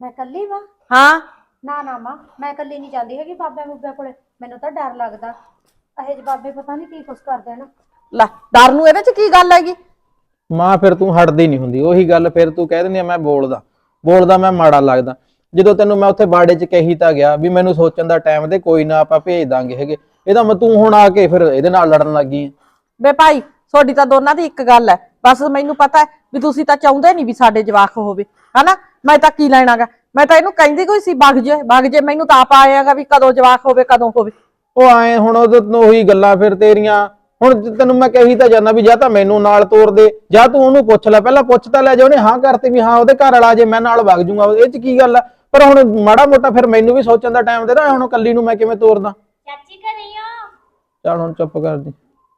ਮੈਂ ਇਕੱਲੀ ਵਾਂ? ਹਾਂ। ਨਾ ਨਾ ਮਾਂ ਮੈਂ ਇਕੱਲੀ ਨਹੀਂ ਜਾਂਦੀ ਹੈਗੀ ਬਾਬੇ ਮੁੱਬੇ ਕੋਲੇ। ਮੈਨੂੰ ਤਾਂ ਡਰ ਲੱਗਦਾ। ਇਹੋ ਜਿਹੇ ਬਾਬੇ ਪਤਾ ਨਹੀਂ ਕੀ ਕੁਛ ਕਰਦੇ ਨੇ। ਲੈ ਡਰ ਨੂੰ ਇਹਦੇ ਚ ਕੀ ਗੱਲ ਹੈਗੀ? ਮਾਂ ਫਿਰ ਤੂੰ ਹਟਦੀ ਨਹੀਂ ਹੁੰਦੀ ਉਹੀ ਗੱਲ ਫਿਰ ਤੂੰ ਕਹਿ ਦਿੰਦੀ ਆ ਮੈਂ ਬੋਲਦਾ ਬੋਲਦਾ ਮੈਂ ਮਾੜਾ ਲੱਗਦਾ। ਜਦੋਂ ਤੈਨੂੰ ਮੈਂ ਉੱਥੇ ਬਾੜੇ 'ਚ ਕਹੀ ਤਾਂ ਗਿਆ ਵੀ ਮੈਨੂੰ ਸੋਚਣ ਦਾ ਟਾਈਮ ਦੇ ਕੋਈ ਨਾ ਆਪਾਂ ਭੇਜ ਦਾਂਗੇ ਹੈਗੇ। ਇਹਦਾ ਮੈਂ ਤੂੰ ਹੁਣ ਆ ਕੇ ਫਿਰ ਇਹਦੇ ਨਾਲ ਲੜਨ ਲੱਗੀ ਬੇ ਭਾਈ ਤੁਹਾਡੀ ਤਾਂ ਦੋਨਾਂ ਦੀ ਇੱਕ ਗੱਲ ਹੈ। ਬਸ ਮੈਨੂੰ ਪਤਾ ਹੈ ਵੀ ਤੁਸੀਂ ਤਾਂ ਚਾਹੁੰਦੇ ਨਹੀਂ ਵੀ ਸਾਡੇ ਜਵਾਕ ਹੋਵੇ ਹਨਾ? ਮੈਂ ਤਾਂ ਕੀ ਲੈਣਾਗਾ? ਮੈਂ ਤਾਂ ਇਹਨੂੰ ਕਹਿੰਦੀ ਕੋਈ ਸੀ ਵਗ ਜੇ ਵਗ ਜੇ ਮੈਨੂੰ ਤਾਂ ਆਪ ਆਇਆਗਾ ਵੀ ਕਦੋਂ ਜਵਾਕ ਹੋਵੇ ਕਦੋਂ ਹੋਵੇ। ਉਹ ਆਏ ਹੁਣ ਉਹਦੇ ਤੋਂ ਉਹੀ ਗੱਲਾਂ ਫਿਰ ਤੇਰੀਆਂ। ਹੁਣ ਤੈਨੂੰ ਮੈਂ ਕਹੀ ਤਾਂ ਜਾਂਦਾ ਵੀ ਜਾਂ ਤਾਂ ਮੈਨੂੰ ਨਾਲ ਤੋਰ ਦੇ ਜਾਂ ਤੂੰ ਉਹਨੂੰ ਪੁੱਛ ਲੈ। ਪਹਿਲਾਂ ਪੁੱਛ ਤਾਂ ਲੈ ਜੇ ਉਹਨੇ ਹਾਂ ਕਰਤੀ ਵੀ ਹਾਂ ਉਹਦੇ ਘਰ ਵਾਲਾ ਜੇ ਮੈਂ ਨਾਲ ਵਗ ਜੂੰਗਾ ਇਹ 'ਚ ਕੀ ਗੱਲ ਆ? ਪਰ ਹੁਣ ਮਾੜਾ ਮੋਟਾ ਫਿਰ ਮੈਨੂੰ ਵੀ ਸੋਚਣ ਦਾ ਟਾਈਮ ਦੇ ਨਾ ਹੁਣ ਕੱਲੀ ਨੂੰ ਮੈਂ ਕਿਵੇਂ ਤੋਰਦਾ? ਚਾਚੀ ਘਰੇ ਆ। ਚੱਲ ਹੁਣ ਚੁੱਪ ਕਰ ਦੀ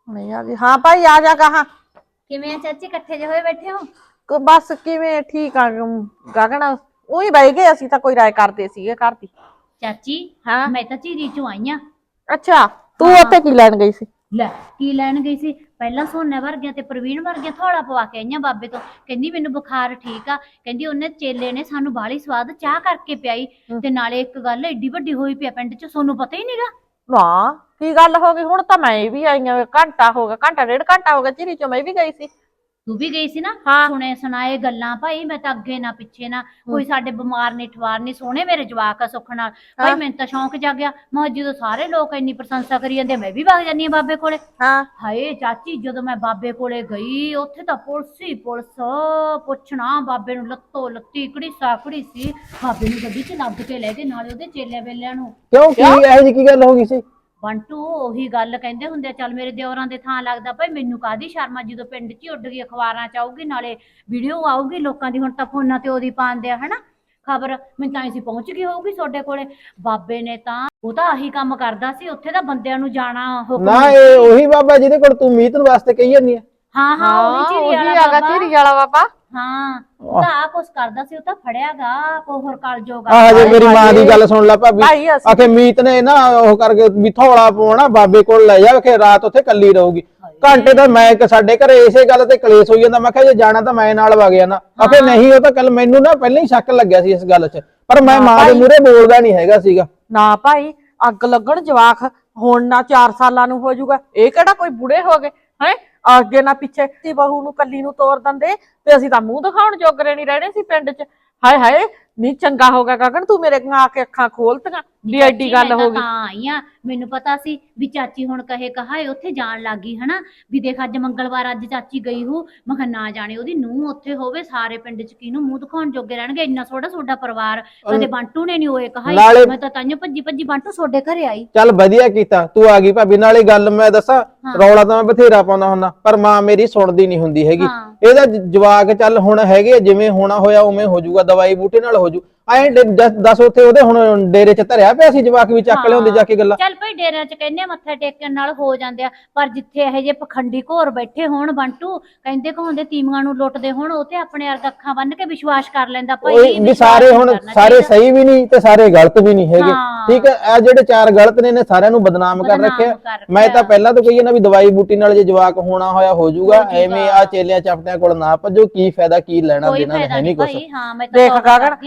ਨਹੀਂ ਆ ਗਈ ਹਾਂ ਭਾਈ ਆ ਜਾ ਕਹਾ। ਕਿਵੇਂ ਆ ਚਾਚੀ ਇਕੱਠੇ ਜਿਹੇ ਹੋਏ ਬੈਠੇ ਹੋ? ਕ- ਬਸ ਕਿਵੇਂ ਠੀਕ ਆ ਗਗਨ? ਉਹੀ ਬਹਿ ਗਏ ਅਸੀਂ ਤਾਂ ਕੋਈ ਰਾਏ ਕਰਦੇ ਸੀਗੇ ਘਰ ਦੀ। ਚਾਚੀ ਹਾਂ। ਮੈਂ ਤਾਂ ਝੀਰੀ ਚੋਂ ਆਈ ਆ। ਅੱਛਾ ਤੂੰ ਉੱਥੇ ਕੀ ਲੈਣ ਗਈ ਸੀ? ਲੈ ਕੀ ਲੈਣ ਗਈ ਸੀ? ਪਹਿਲਾਂ ਸੋਨੇ ਵਰਗਿਆਂ ਤੇ ਪ੍ਰਵੀਨ ਵਰਗਿਆਂ ਥੋੜਾ ਪਵਾ ਕੇ ਆਈਆਂ ਬਾਬੇ ਤੋਂ। ਕਹਿੰਦੀ ਮੈਨੂੰ ਬੁਖਾਰ ਠੀਕ ਆ। ਕਹਿੰਦੀ ਉਹਨੇ ਚੇਲੇ ਨੇ ਸਾਨੂੰ ਬਾਲੀ ਸਵਾਦ ਚਾਹ ਕਰਕੇ ਪਿਆਈ। ਤੇ ਨਾਲੇ ਇੱਕ ਗੱਲ ਏਡੀ ਵੱਡੀ ਹੋਈ ਪਿਆ ਪਿੰਡ 'ਚ ਸੋਨੂੰ ਪਤਾ ਹੀ ਨਹੀਂਗਾ ਨਾ ਕੀ ਗੱਲ ਹੋ ਗਈ? ਹੁਣ ਤਾਂ ਮੈਂ ਵੀ ਆਈ ਆ ਘੰਟਾ ਹੋ ਗਿਆ ਘੰਟਾ ਡੇਢ ਘੰਟਾ ਹੋ ਗਿਆ ਚਿਰੀ ਚੋਂ ਮੈਂ ਵੀ ਗਈ ਸੀ। ਤੂੰ ਵੀ ਗਈ ਸੀ ਨਾ? ਹਾਂ। ਸੁਣੇ ਸੁਣਾਏ ਗੱਲਾਂ ਭਾਈ ਮੈਂ ਤਾਂ ਅੱਗੇ ਨਾ ਪਿੱਛੇ ਨਾ ਕੋਈ ਸਾਡੇ ਬਿਮਾਰ ਨਹੀਂ ਠਵਾਰ ਨਹੀਂ ਸੋਹਣੇ ਮੇਰੇ ਜਵਾਕ ਆ ਸੁੱਖ ਨਾਲ। ਭਾਈ। ਮੈਨੂੰ ਤਾਂ ਸ਼ੌਂਕ ਜਾਗਿਆ। ਮੈਂ ਜਦੋਂ ਸਾਰੇ ਲੋਕ ਇੰਨੀ ਪ੍ਰਸ਼ੰਸਾ ਕਰੀ ਜਾਂਦੇ ਮੈਂ ਵੀ ਵਗ ਜਾਂਦੀ ਆ ਬਾਬੇ ਕੋਲੇ। ਹਾਂ। ਹਾਏ ਚਾਚੀ ਜਦੋਂ ਮੈਂ ਬਾਬੇ ਕੋਲੇ ਗਈ ਉੱਥੇ ਤਾਂ ਪੁਲਿਸ ਹੀ ਪੁਲਿਸ। ਪੁੱਛਣਾ ਬਾਬੇ ਨੂੰ ਲੱਤੋ ਲੱਤੀ ਕਿਹੜੀ ਸਾਕੜੀ ਸੀ ਬਾਬੇ ਨੂੰ ਗੱਡੀ 'ਚ ਲੱਦ ਕੇ ਲੈ ਗਏ ਨਾਲੇ ਉਹਦੇ ਚੇਲੇ ਵੇਲਿਆਂ ਨੂੰ। ਕਿਉਂ? ਕੀ ਇਹੋ ਜਿਹੀ ਕੀ ਗੱਲ ਹੋ ਗਈ ਸੀ? ਬੰਟੂ ਉਹੀ ਗੱਲ ਕਹਿੰਦੇ ਹੁੰਦੇ ਆ, ਚੱਲ ਮੇਰੇ ਦਿਓਰਾਂ ਦੇ ਥਾਂ ਲੱਗਦਾ ਭਾਈ ਮੈਨੂੰ ਕਾਦੀ ਸ਼ਰਮਾ ਜਦੋਂ ਪਿੰਡ 'ਚ ਹੀ ਉੱਡ ਗਈ ਅਖਬਾਰਾਂ 'ਚ ਆਊਗੀ ਨਾਲੇ ਵੀਡੀਓ ਆਊਗੀ ਲੋਕਾਂ ਦੀ ਹੁਣ ਤਾਂ ਫੋਨਾਂ ਤੇ ਉਹਦੀ ਪਾਉਂਦੇ ਆ ਹਨਾ? ਖਬਰ ਮੈਨੂੰ ਤਾਂ ਅਸੀਂ ਪਹੁੰਚ ਗਈ ਹੋਊਗੀ ਤੁਹਾਡੇ ਕੋਲੇ। ਬਾਬੇ ਨੇ ਤਾਂ ਉਹ ਤਾਂ ਆਹੀ ਕੰਮ ਕਰਦਾ ਸੀ ਉੱਥੇ ਤਾਂ ਬੰਦਿਆਂ ਨੂੰ ਜਾਣਾ ਹੁਕਮ ਨਾ ਇਹ। ਉਹੀ ਬਾਬਾ ਜਿਹਦੇ ਕੋਲ ਤੂੰ ਮੀਤ ਵਾਸਤੇ ਕਹੀ ਜਾਂਦੀ ਆ। ਹਾਂ ਹਾਂ ਉਹੀ ਚੀਰੀ ਉਹੀ ਵਾਲਾ ਆਗਾ ਬਾਬਾ। ਚਿਰੀ ਵਾਲਾ ਬਾਬਾ। ਹਾਂ ਉਹ ਤਾਂ ਆ ਕੁਛ ਕਰਦਾ ਸੀ ਉਹ ਤਾਂ ਫੜਿਆਗਾ ਕੋਹਰ ਕਾਲ ਜੋਗਾ ਆਹ ਜੇ ਮੇਰੀ ਮਾਂ ਦੀ ਗੱਲ ਸੁਣ ਲੈ ਭਾਬੀ ਭਾਈ ਅਸੀਂ ਆਖੇ ਮੀਤ ਨੇ ਨਾ ਉਹ ਕਰਕੇ ਵੀ ਥੋੜਾ ਪਵਾਉਣਾ ਬਾਬੇ ਕੋਲ ਲੈ ਜਾ ਕਿ ਰਾਤ ਉੱਥੇ ਕੱਲੀ ਰਹੂਗੀ। ਘੰਟੇ ਤਾਂ ਮੈਂ ਇੱਕ ਸਾਡੇ ਘਰੇ ਇਸੇ ਗੱਲ ਤੇ ਕਲੇਸ਼ ਹੋਈ ਜਾਂਦਾ ਮੈਂ ਕਿਹਾ ਜੇ ਜਾਣਾ ਤਾਂ ਮੈਂ ਨਾਲ ਵਗ ਜਾਣਾ। ਆਖੇ ਨਹੀਂ ਉਹ ਤਾਂ ਕੱਲ ਮੈਨੂੰ ਨਾ ਪਹਿਲਾਂ ਹੀ ਸ਼ੱਕ ਲੱਗਿਆ ਸੀ ਇਸ ਗੱਲ 'ਚ। ਪਰ ਮੈਂ ਮਾਂ ਦੇ ਮੂਹਰੇ ਬੋਲਦਾ ਨਹੀਂ ਹੈਗਾ ਸੀਗਾ। ਨਾ ਭਾਈ ਅੱਗ ਲੱਗਣ ਜਵਾਕ ਹੁਣ ਨਾ 4 ਸਾਲਾਂ ਨੂੰ ਹੋ ਜਾਊਗਾ। ਇਹ ਕਿਹੜਾ ਕੋਈ ਬੁੜੇ ਹੋ ਗਏ ਹੈ? ਅੱਗੇ ਨਾ ਪਿੱਛੇ ਤੇ ਬਹੂ ਨੂੰ ਕੱਲੀ ਨੂੰ ਤੋਰ ਦਿੰਦੇ ਤੇ ਅਸੀਂ ਤਾਂ ਮੂੰਹ ਦਿਖਾਉਣ ਜੋਗਰੇ ਨਹੀਂ ਰਹਿਣੇ ਸੀ ਪਿੰਡ 'ਚ। ਹਾਏ ਹਾਏ ਨਹੀਂ ਚੰਗਾ ਹੋ ਗਿਆ ਗਗਨ, ਤੂੰ ਮੇਰੇ ਆ ਕੇ ਅੱਖਾਂ ਖੋਲਤੀਆਂ। ਵੀ ਐਡੀ ਗੱਲ ਹੋ ਗਈ। ਹਾਂ ਆਈ ਆ। ਮੈਨੂੰ ਪਤਾ ਸੀ ਵੀ ਚਾਚੀ ਹੁਣ ਕਹੇ ਕਹਾਏ ਉੱਥੇ ਜਾਣ ਲੱਗੀ ਹਨਾ? ਵੀ ਦੇਖ ਅੱਜ ਮੰਗਲਵਾਰ ਅੱਜ ਚਾਚੀ ਗਈ ਹੂ। ਮੈਂ ਕਿਹਾ ਨਾ ਜਾਣੇ ਉਹਦੀ ਨੂੰਹ ਉੱਥੇ ਹੋਵੇ ਸਾਰੇ ਪਿੰਡ ਚ ਕਿਹਨੂੰ ਮੂੰਹ ਦਿਖਾਉਣ ਜੋਗੇ ਰਹਿਣਗੇ? ਇੰਨਾ ਸੋਹਣਾ ਤੁਹਾਡਾ ਪਰਿਵਾਰ ਕਦੇ ਬੰਟੂ ਨੇ ਨਹੀਂ ਹੋਏ ਕਹਾਈ ਨਾਲੇ- ਮੈਂ ਤਾਂ ਤਾਈਓ ਭੱਜੀ ਭੱਜੀ ਬੰਟੂ ਤੁਹਾਡੇ ਘਰੇ ਆਈ। ਚੱਲ ਵਧੀਆ ਕੀਤਾ ਤੂੰ ਆ ਗਈ ਭਾਬੀ ਨਾਲੇ ਗੱਲ ਮੈਂ ਦੱਸਾਂ ਰੌਲਾ ਤਾਂ ਮੈਂ ਬਥੇਰਾ ਪਾਉਂਦਾ ਹੁੰਦਾ ਪਰ ਮਾਂ ਮੇਰੀ ਸੁਣਦੀ ਨਹੀਂ ਹੁੰਦੀ ਹੈਗੀ। ਹਾਂ। ਇਹਦਾ ਜ- ਜਵਾਕ ਚੱਲ ਹੁਣ ਹੈਗੇ ਆ, ਜਿਵੇਂ ਹੋਣਾ ਹੋਇਆ ਉਵੇਂ ਹੋ ਜਾਊਗਾ ਦਵਾਈ ਬੂਟੇ ਨਾਲ ਹੋ ਜੂ ਐਂ ਡ- ਦ- ਦੱਸ ਉੱਥੇ ਉਹਦੇ ਹੁਣ ਡੇਰੇ 'ਚ ਧਰਿਆ ਪਿਆ ਸੀ ਜਵਾਕ ਵੀ ਚੱਕ ਲਿਆਉਂਦੇ ਜਾ ਕੇ ਗੱਲਾਂ ਚੱਲ ਭਈ ਡੇਰਿਆਂ ਚ ਕਹਿੰਦੇ ਮੱਥਾ ਟੇਕਣ ਨਾਲ ਹੋ ਜਾਂਦੇ ਆ ਪਰ ਜਿੱਥੇ ਇਹੋ ਜਿਹੇ ਪਖੰਡੀ ਘੋਰ ਬੈਠੇ ਹੋਣ ਬੰਟੂ ਕਹਿੰਦੇ ਕਹਾਉਂਦੇ ਤੀਵੀਆਂ ਨੂੰ ਲੁੱਟਦੇ ਹੋਣ ਉਹ ਤੇ ਆਪਣੇ ਵਰਗਾ ਅੱਖਾਂ ਬੰਨ ਕੇ ਵਿਸ਼ਵਾਸ ਕਰ ਲੈਂਦਾ ਭਾਈ ਵੀ ਵਿਸ਼ਵਾਸ ਸਾਰੇ ਨਹੀਂ ਹੁਣ ਕਰਨਾ ਸਾਰੇ ਚਾਹੀਦਾ। ਸਹੀ ਵੀ ਨਹੀਂ ਤੇ ਸਾਰੇ ਗਲਤ ਵੀ ਨਹੀਂ ਹੈਗੇ ਹਾਂ। ਠੀਕ ਹੈ ਇਹ ਜਿਹੜੇ ਚਾਰ ਗਲਤ ਨੇ ਨੇ ਸਾਰਿਆਂ ਨੂੰ ਬਦਨਾਮ ਕਰ ਰੱਖਿਆ। ਮੈਂ ਤਾਂ। ਪਹਿਲਾਂ ਤਾਂ ਕਹੀ ਨਾ ਵੀ ਦਵਾਈ ਬੂਟੀ ਨਾਲ ਜੇ ਜਵਾਕ ਹੋਣਾ ਹੋਇਆ ਹੋ ਜਾਊਗਾ। ਐਵੇਂ ਆ ਚੇਲਿਆਂ ਚਾਪਟਿਆਂ ਕੋਲ ਨਾ ਭੱਜੋ ਕੀ ਫਾਇਦਾ ਕੀ ਲੈਣਾ ਦੇਣਾ ਹੈ ਨਹੀਂ ਹਾਂ ਮੈਂ ਤਾਂ ਦੇਖ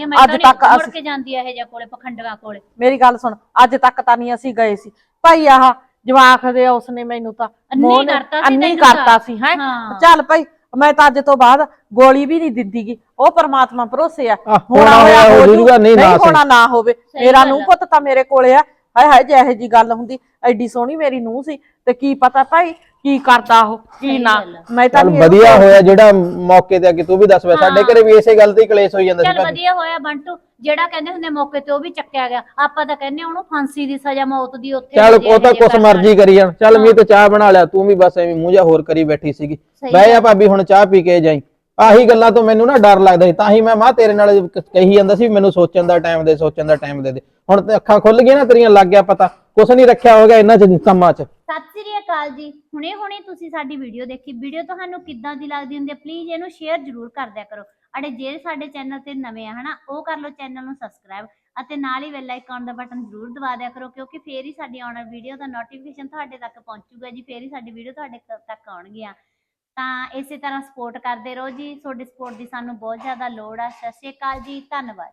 ਮੈਂ ਅੱਜ ਤੱਕ ਮੁੜ ਅਸੀਂ- ਕੇ ਜਾਂਦੀ ਆ ਇਹ ਜਿਹੇ ਕੋਲੇ ਪਖੰਡਗਾ ਕੋਲੇ। ਮੇਰੀ ਗੱਲ ਸੁਣ ਅੱਜ ਤੱਕ ਤਾਂ ਨਹੀਂ ਅਸੀਂ ਗਏ ਸੀ। ਭਾਈ ਆਹ ਜਵਾਕ ਦੇ ਉਸਨੇ ਮੈਨੂੰ ਤਾਂ ਅੰਨੀ ਕਰਤਾ ਸੀ ਅੰਨੀ ਕਰਤਾ। ਸੀ ਹਾਂ। ਚੱਲ ਭਾਈ ਮੈਂ ਤਾਂ ਅੱਜ ਤੋਂ ਬਾਅਦ ਗੋਲੀ ਵੀ ਨਹੀਂ ਦਿੰਦੀਗੀ। ਉਹ ਪਰਮਾਤਮਾ ਭਰੋਸੇ ਆ। ਆਹ, ਹੋਣਾ ਹੋਇਆ ਹੋ ਜੂ, ਜਾਊਗਾ, ਨਹੀਂ ਨਾ। ਹੋਣਾ ਨਾ ਹੋਵੇ। ਮੇਰਾ ਗੱਲ ਨੂੰ ਆ। ਪੁੱਤ ਤਾਂ ਮੇਰੇ ਕੋਲੇ ਆ। ਹਾਏ ਹਾਏ ਜੇ ਇਹੋ ਜੀ ਗੱਲ ਹੁੰਦੀ। ਐਡੀ ਸੋਹਣੀ ਮੇਰੀ ਨੂੰਹ ਸੀ। ਤੇ ਕੀ ਪਤਾ ਭਾਈ ਕੀ ਕਰਦਾ ਉਹ ਕੀ ਨਾ। ਮੈਂ ਤਾਂ ਚੱਲ ਨਹੀਂ ਵਧੀਆ ਹੋਇਆ ਜਿਹੜਾ ਮੌਕੇ ਤੇ ਆ ਕੇ ਤੂੰ ਵੀ ਦੱਸ ਵੇ। ਸਾਡੇ ਘਰੇ ਵੀ ਇਸੇ ਗੱਲ ਤੇ ਹੀ ਕਲੇਸ਼ ਹੋਈ ਜਾਂਦਾ ਸੀ ਚੱਲ ਭਾਬੀ। ਵਧੀਆ ਹੋਇਆ ਬੰਟੂ। ਜਿਹੜਾ ਕਹਿੰਦੇ ਹੁੰਦੇ ਮੌਕੇ ਤੇ ਉਹ ਵੀ ਚੱਕਿਆ ਗਿਆ। ਆਪਾਂ ਤਾਂ ਕਹਿੰਦੇ ਉਹਨੂੰ ਫਾਂਸੀ ਦੀ ਸਜ਼ਾ ਮੌਤ ਦੀ ਉੱਥੇ ਚੱਲ ਉਹ ਤਾਂ ਕੁਛ ਮਰਜ਼ੀ ਕਰੀ ਜਾਣ। ਚੱਲ ਮੈਂ ਤਾਂ ਚਾਹ ਬਣਾ ਲਿਆ ਤੂੰ ਵੀ ਬਸ ਐਵੇਂ ਮੂੰਹ ਜਾ ਹੋਰ ਕਰੀ ਬੈਠੀ ਸੀਗੀ। ਬਹਿ ਗੱਲ। ਭਾਬੀ ਹੁਣ ਚਾਹ ਪੀ ਕੇ ਜਾਈ। ਆਹੀ ਗੱਲਾਂ ਤੋਂ ਮੈਨੂੰ ਨਾ ਡਰ ਲੱਗਦਾ ਸੀ। ਤਾਂ ਹੀ ਮੈਂ ਮਾਂ ਤੇਰੇ ਨਾਲ ਕਹੀ ਜਾਂਦਾ ਸੀ ਮੈਨੂੰ ਸੋਚਣ ਦਾ ਟਾਈਮ ਦੇ ਸੋਚਣ ਦਾ ਟਾਈਮ ਦੇ ਦੇ। ਹੁਣ ਤੇ ਅੱਖਾਂ ਖੁੱਲ ਗਈਆਂ ਨਾ ਤੇਰੀਆਂ ਲੱਗ ਗਿਆ ਪਤਾ। ਕੁਛ ਨਹੀਂ ਰੱਖਿਆ ਹੋਗਾ ਇਹਨਾਂ ਚ ਕੰਮਾਂ ਚ। ਸਤਿ ਸ੍ਰੀ ਅਕਾਲ ਜੀ। ਹੁਣੇ ਹੁਣੇ ਤੁਸੀਂ ਸਾਡੀ ਵੀਡੀਓ ਦੇਖੀ। ਵੀਡੀਓ ਤੁਹਾਨੂੰ ਕਿੱਦਾਂ ਦੀ ਲੱਗਦੀ ਹੁੰਦੀ ਹੈ ਪਲੀਜ਼ ਇਹਨੂੰ ਸ਼ੇਅਰ ਜ਼ਰੂਰ ਕਰ ਦਿਆ ਕਰੋ। ਅੜੇ ਜੇ ਸਾਡੇ ਚੈਨਲ ਤੇ ਨਵੇਂ ਆ, ਹਨਾ, ਉਹ ਕਰ ਲਓ ਚੈਨਲ ਨੂੰ ਸਬਸਕ੍ਰਾਈਬ ਅਤੇ ਨਾਲ ਹੀ ਬੈਲ ਆਈਕਨ ਦਾ ਬਟਨ ਜ਼ਰੂਰ ਦਬਾ ਦਿਆ ਕਰੋ, ਕਿਉਂਕਿ ਫੇਰ ਹੀ ਸਾਡੀ ਆਉਣ ਵਾਲੀ ਵੀਡੀਓ ਦਾ ਨੋਟੀਫਿਕੇਸ਼ਨ ਤੁਹਾਡੇ ਤੱਕ ਪਹੁੰਚੂਗਾ ਜੀ, ਫੇਰ ਹੀ ਸਾਡੀ ਵੀਡੀਓ ਤੁਹਾਡੇ ਤੱਕ ਆਉਣਗੀਆਂ। ਤਾਂ ਇਸੇ ਤਰ੍ਹਾਂ ਸਪੋਰਟ ਕਰਦੇ ਰਹੋ ਜੀ, ਤੁਹਾਡੇ ਸਪੋਰਟ ਦੀ ਸਾਨੂੰ ਬਹੁਤ ਜ਼ਿਆਦਾ ਲੋੜ ਆ। ਸਤਿ ਸ੍ਰੀ ਅਕਾਲ ਜੀ, ਧੰਨਵਾਦ।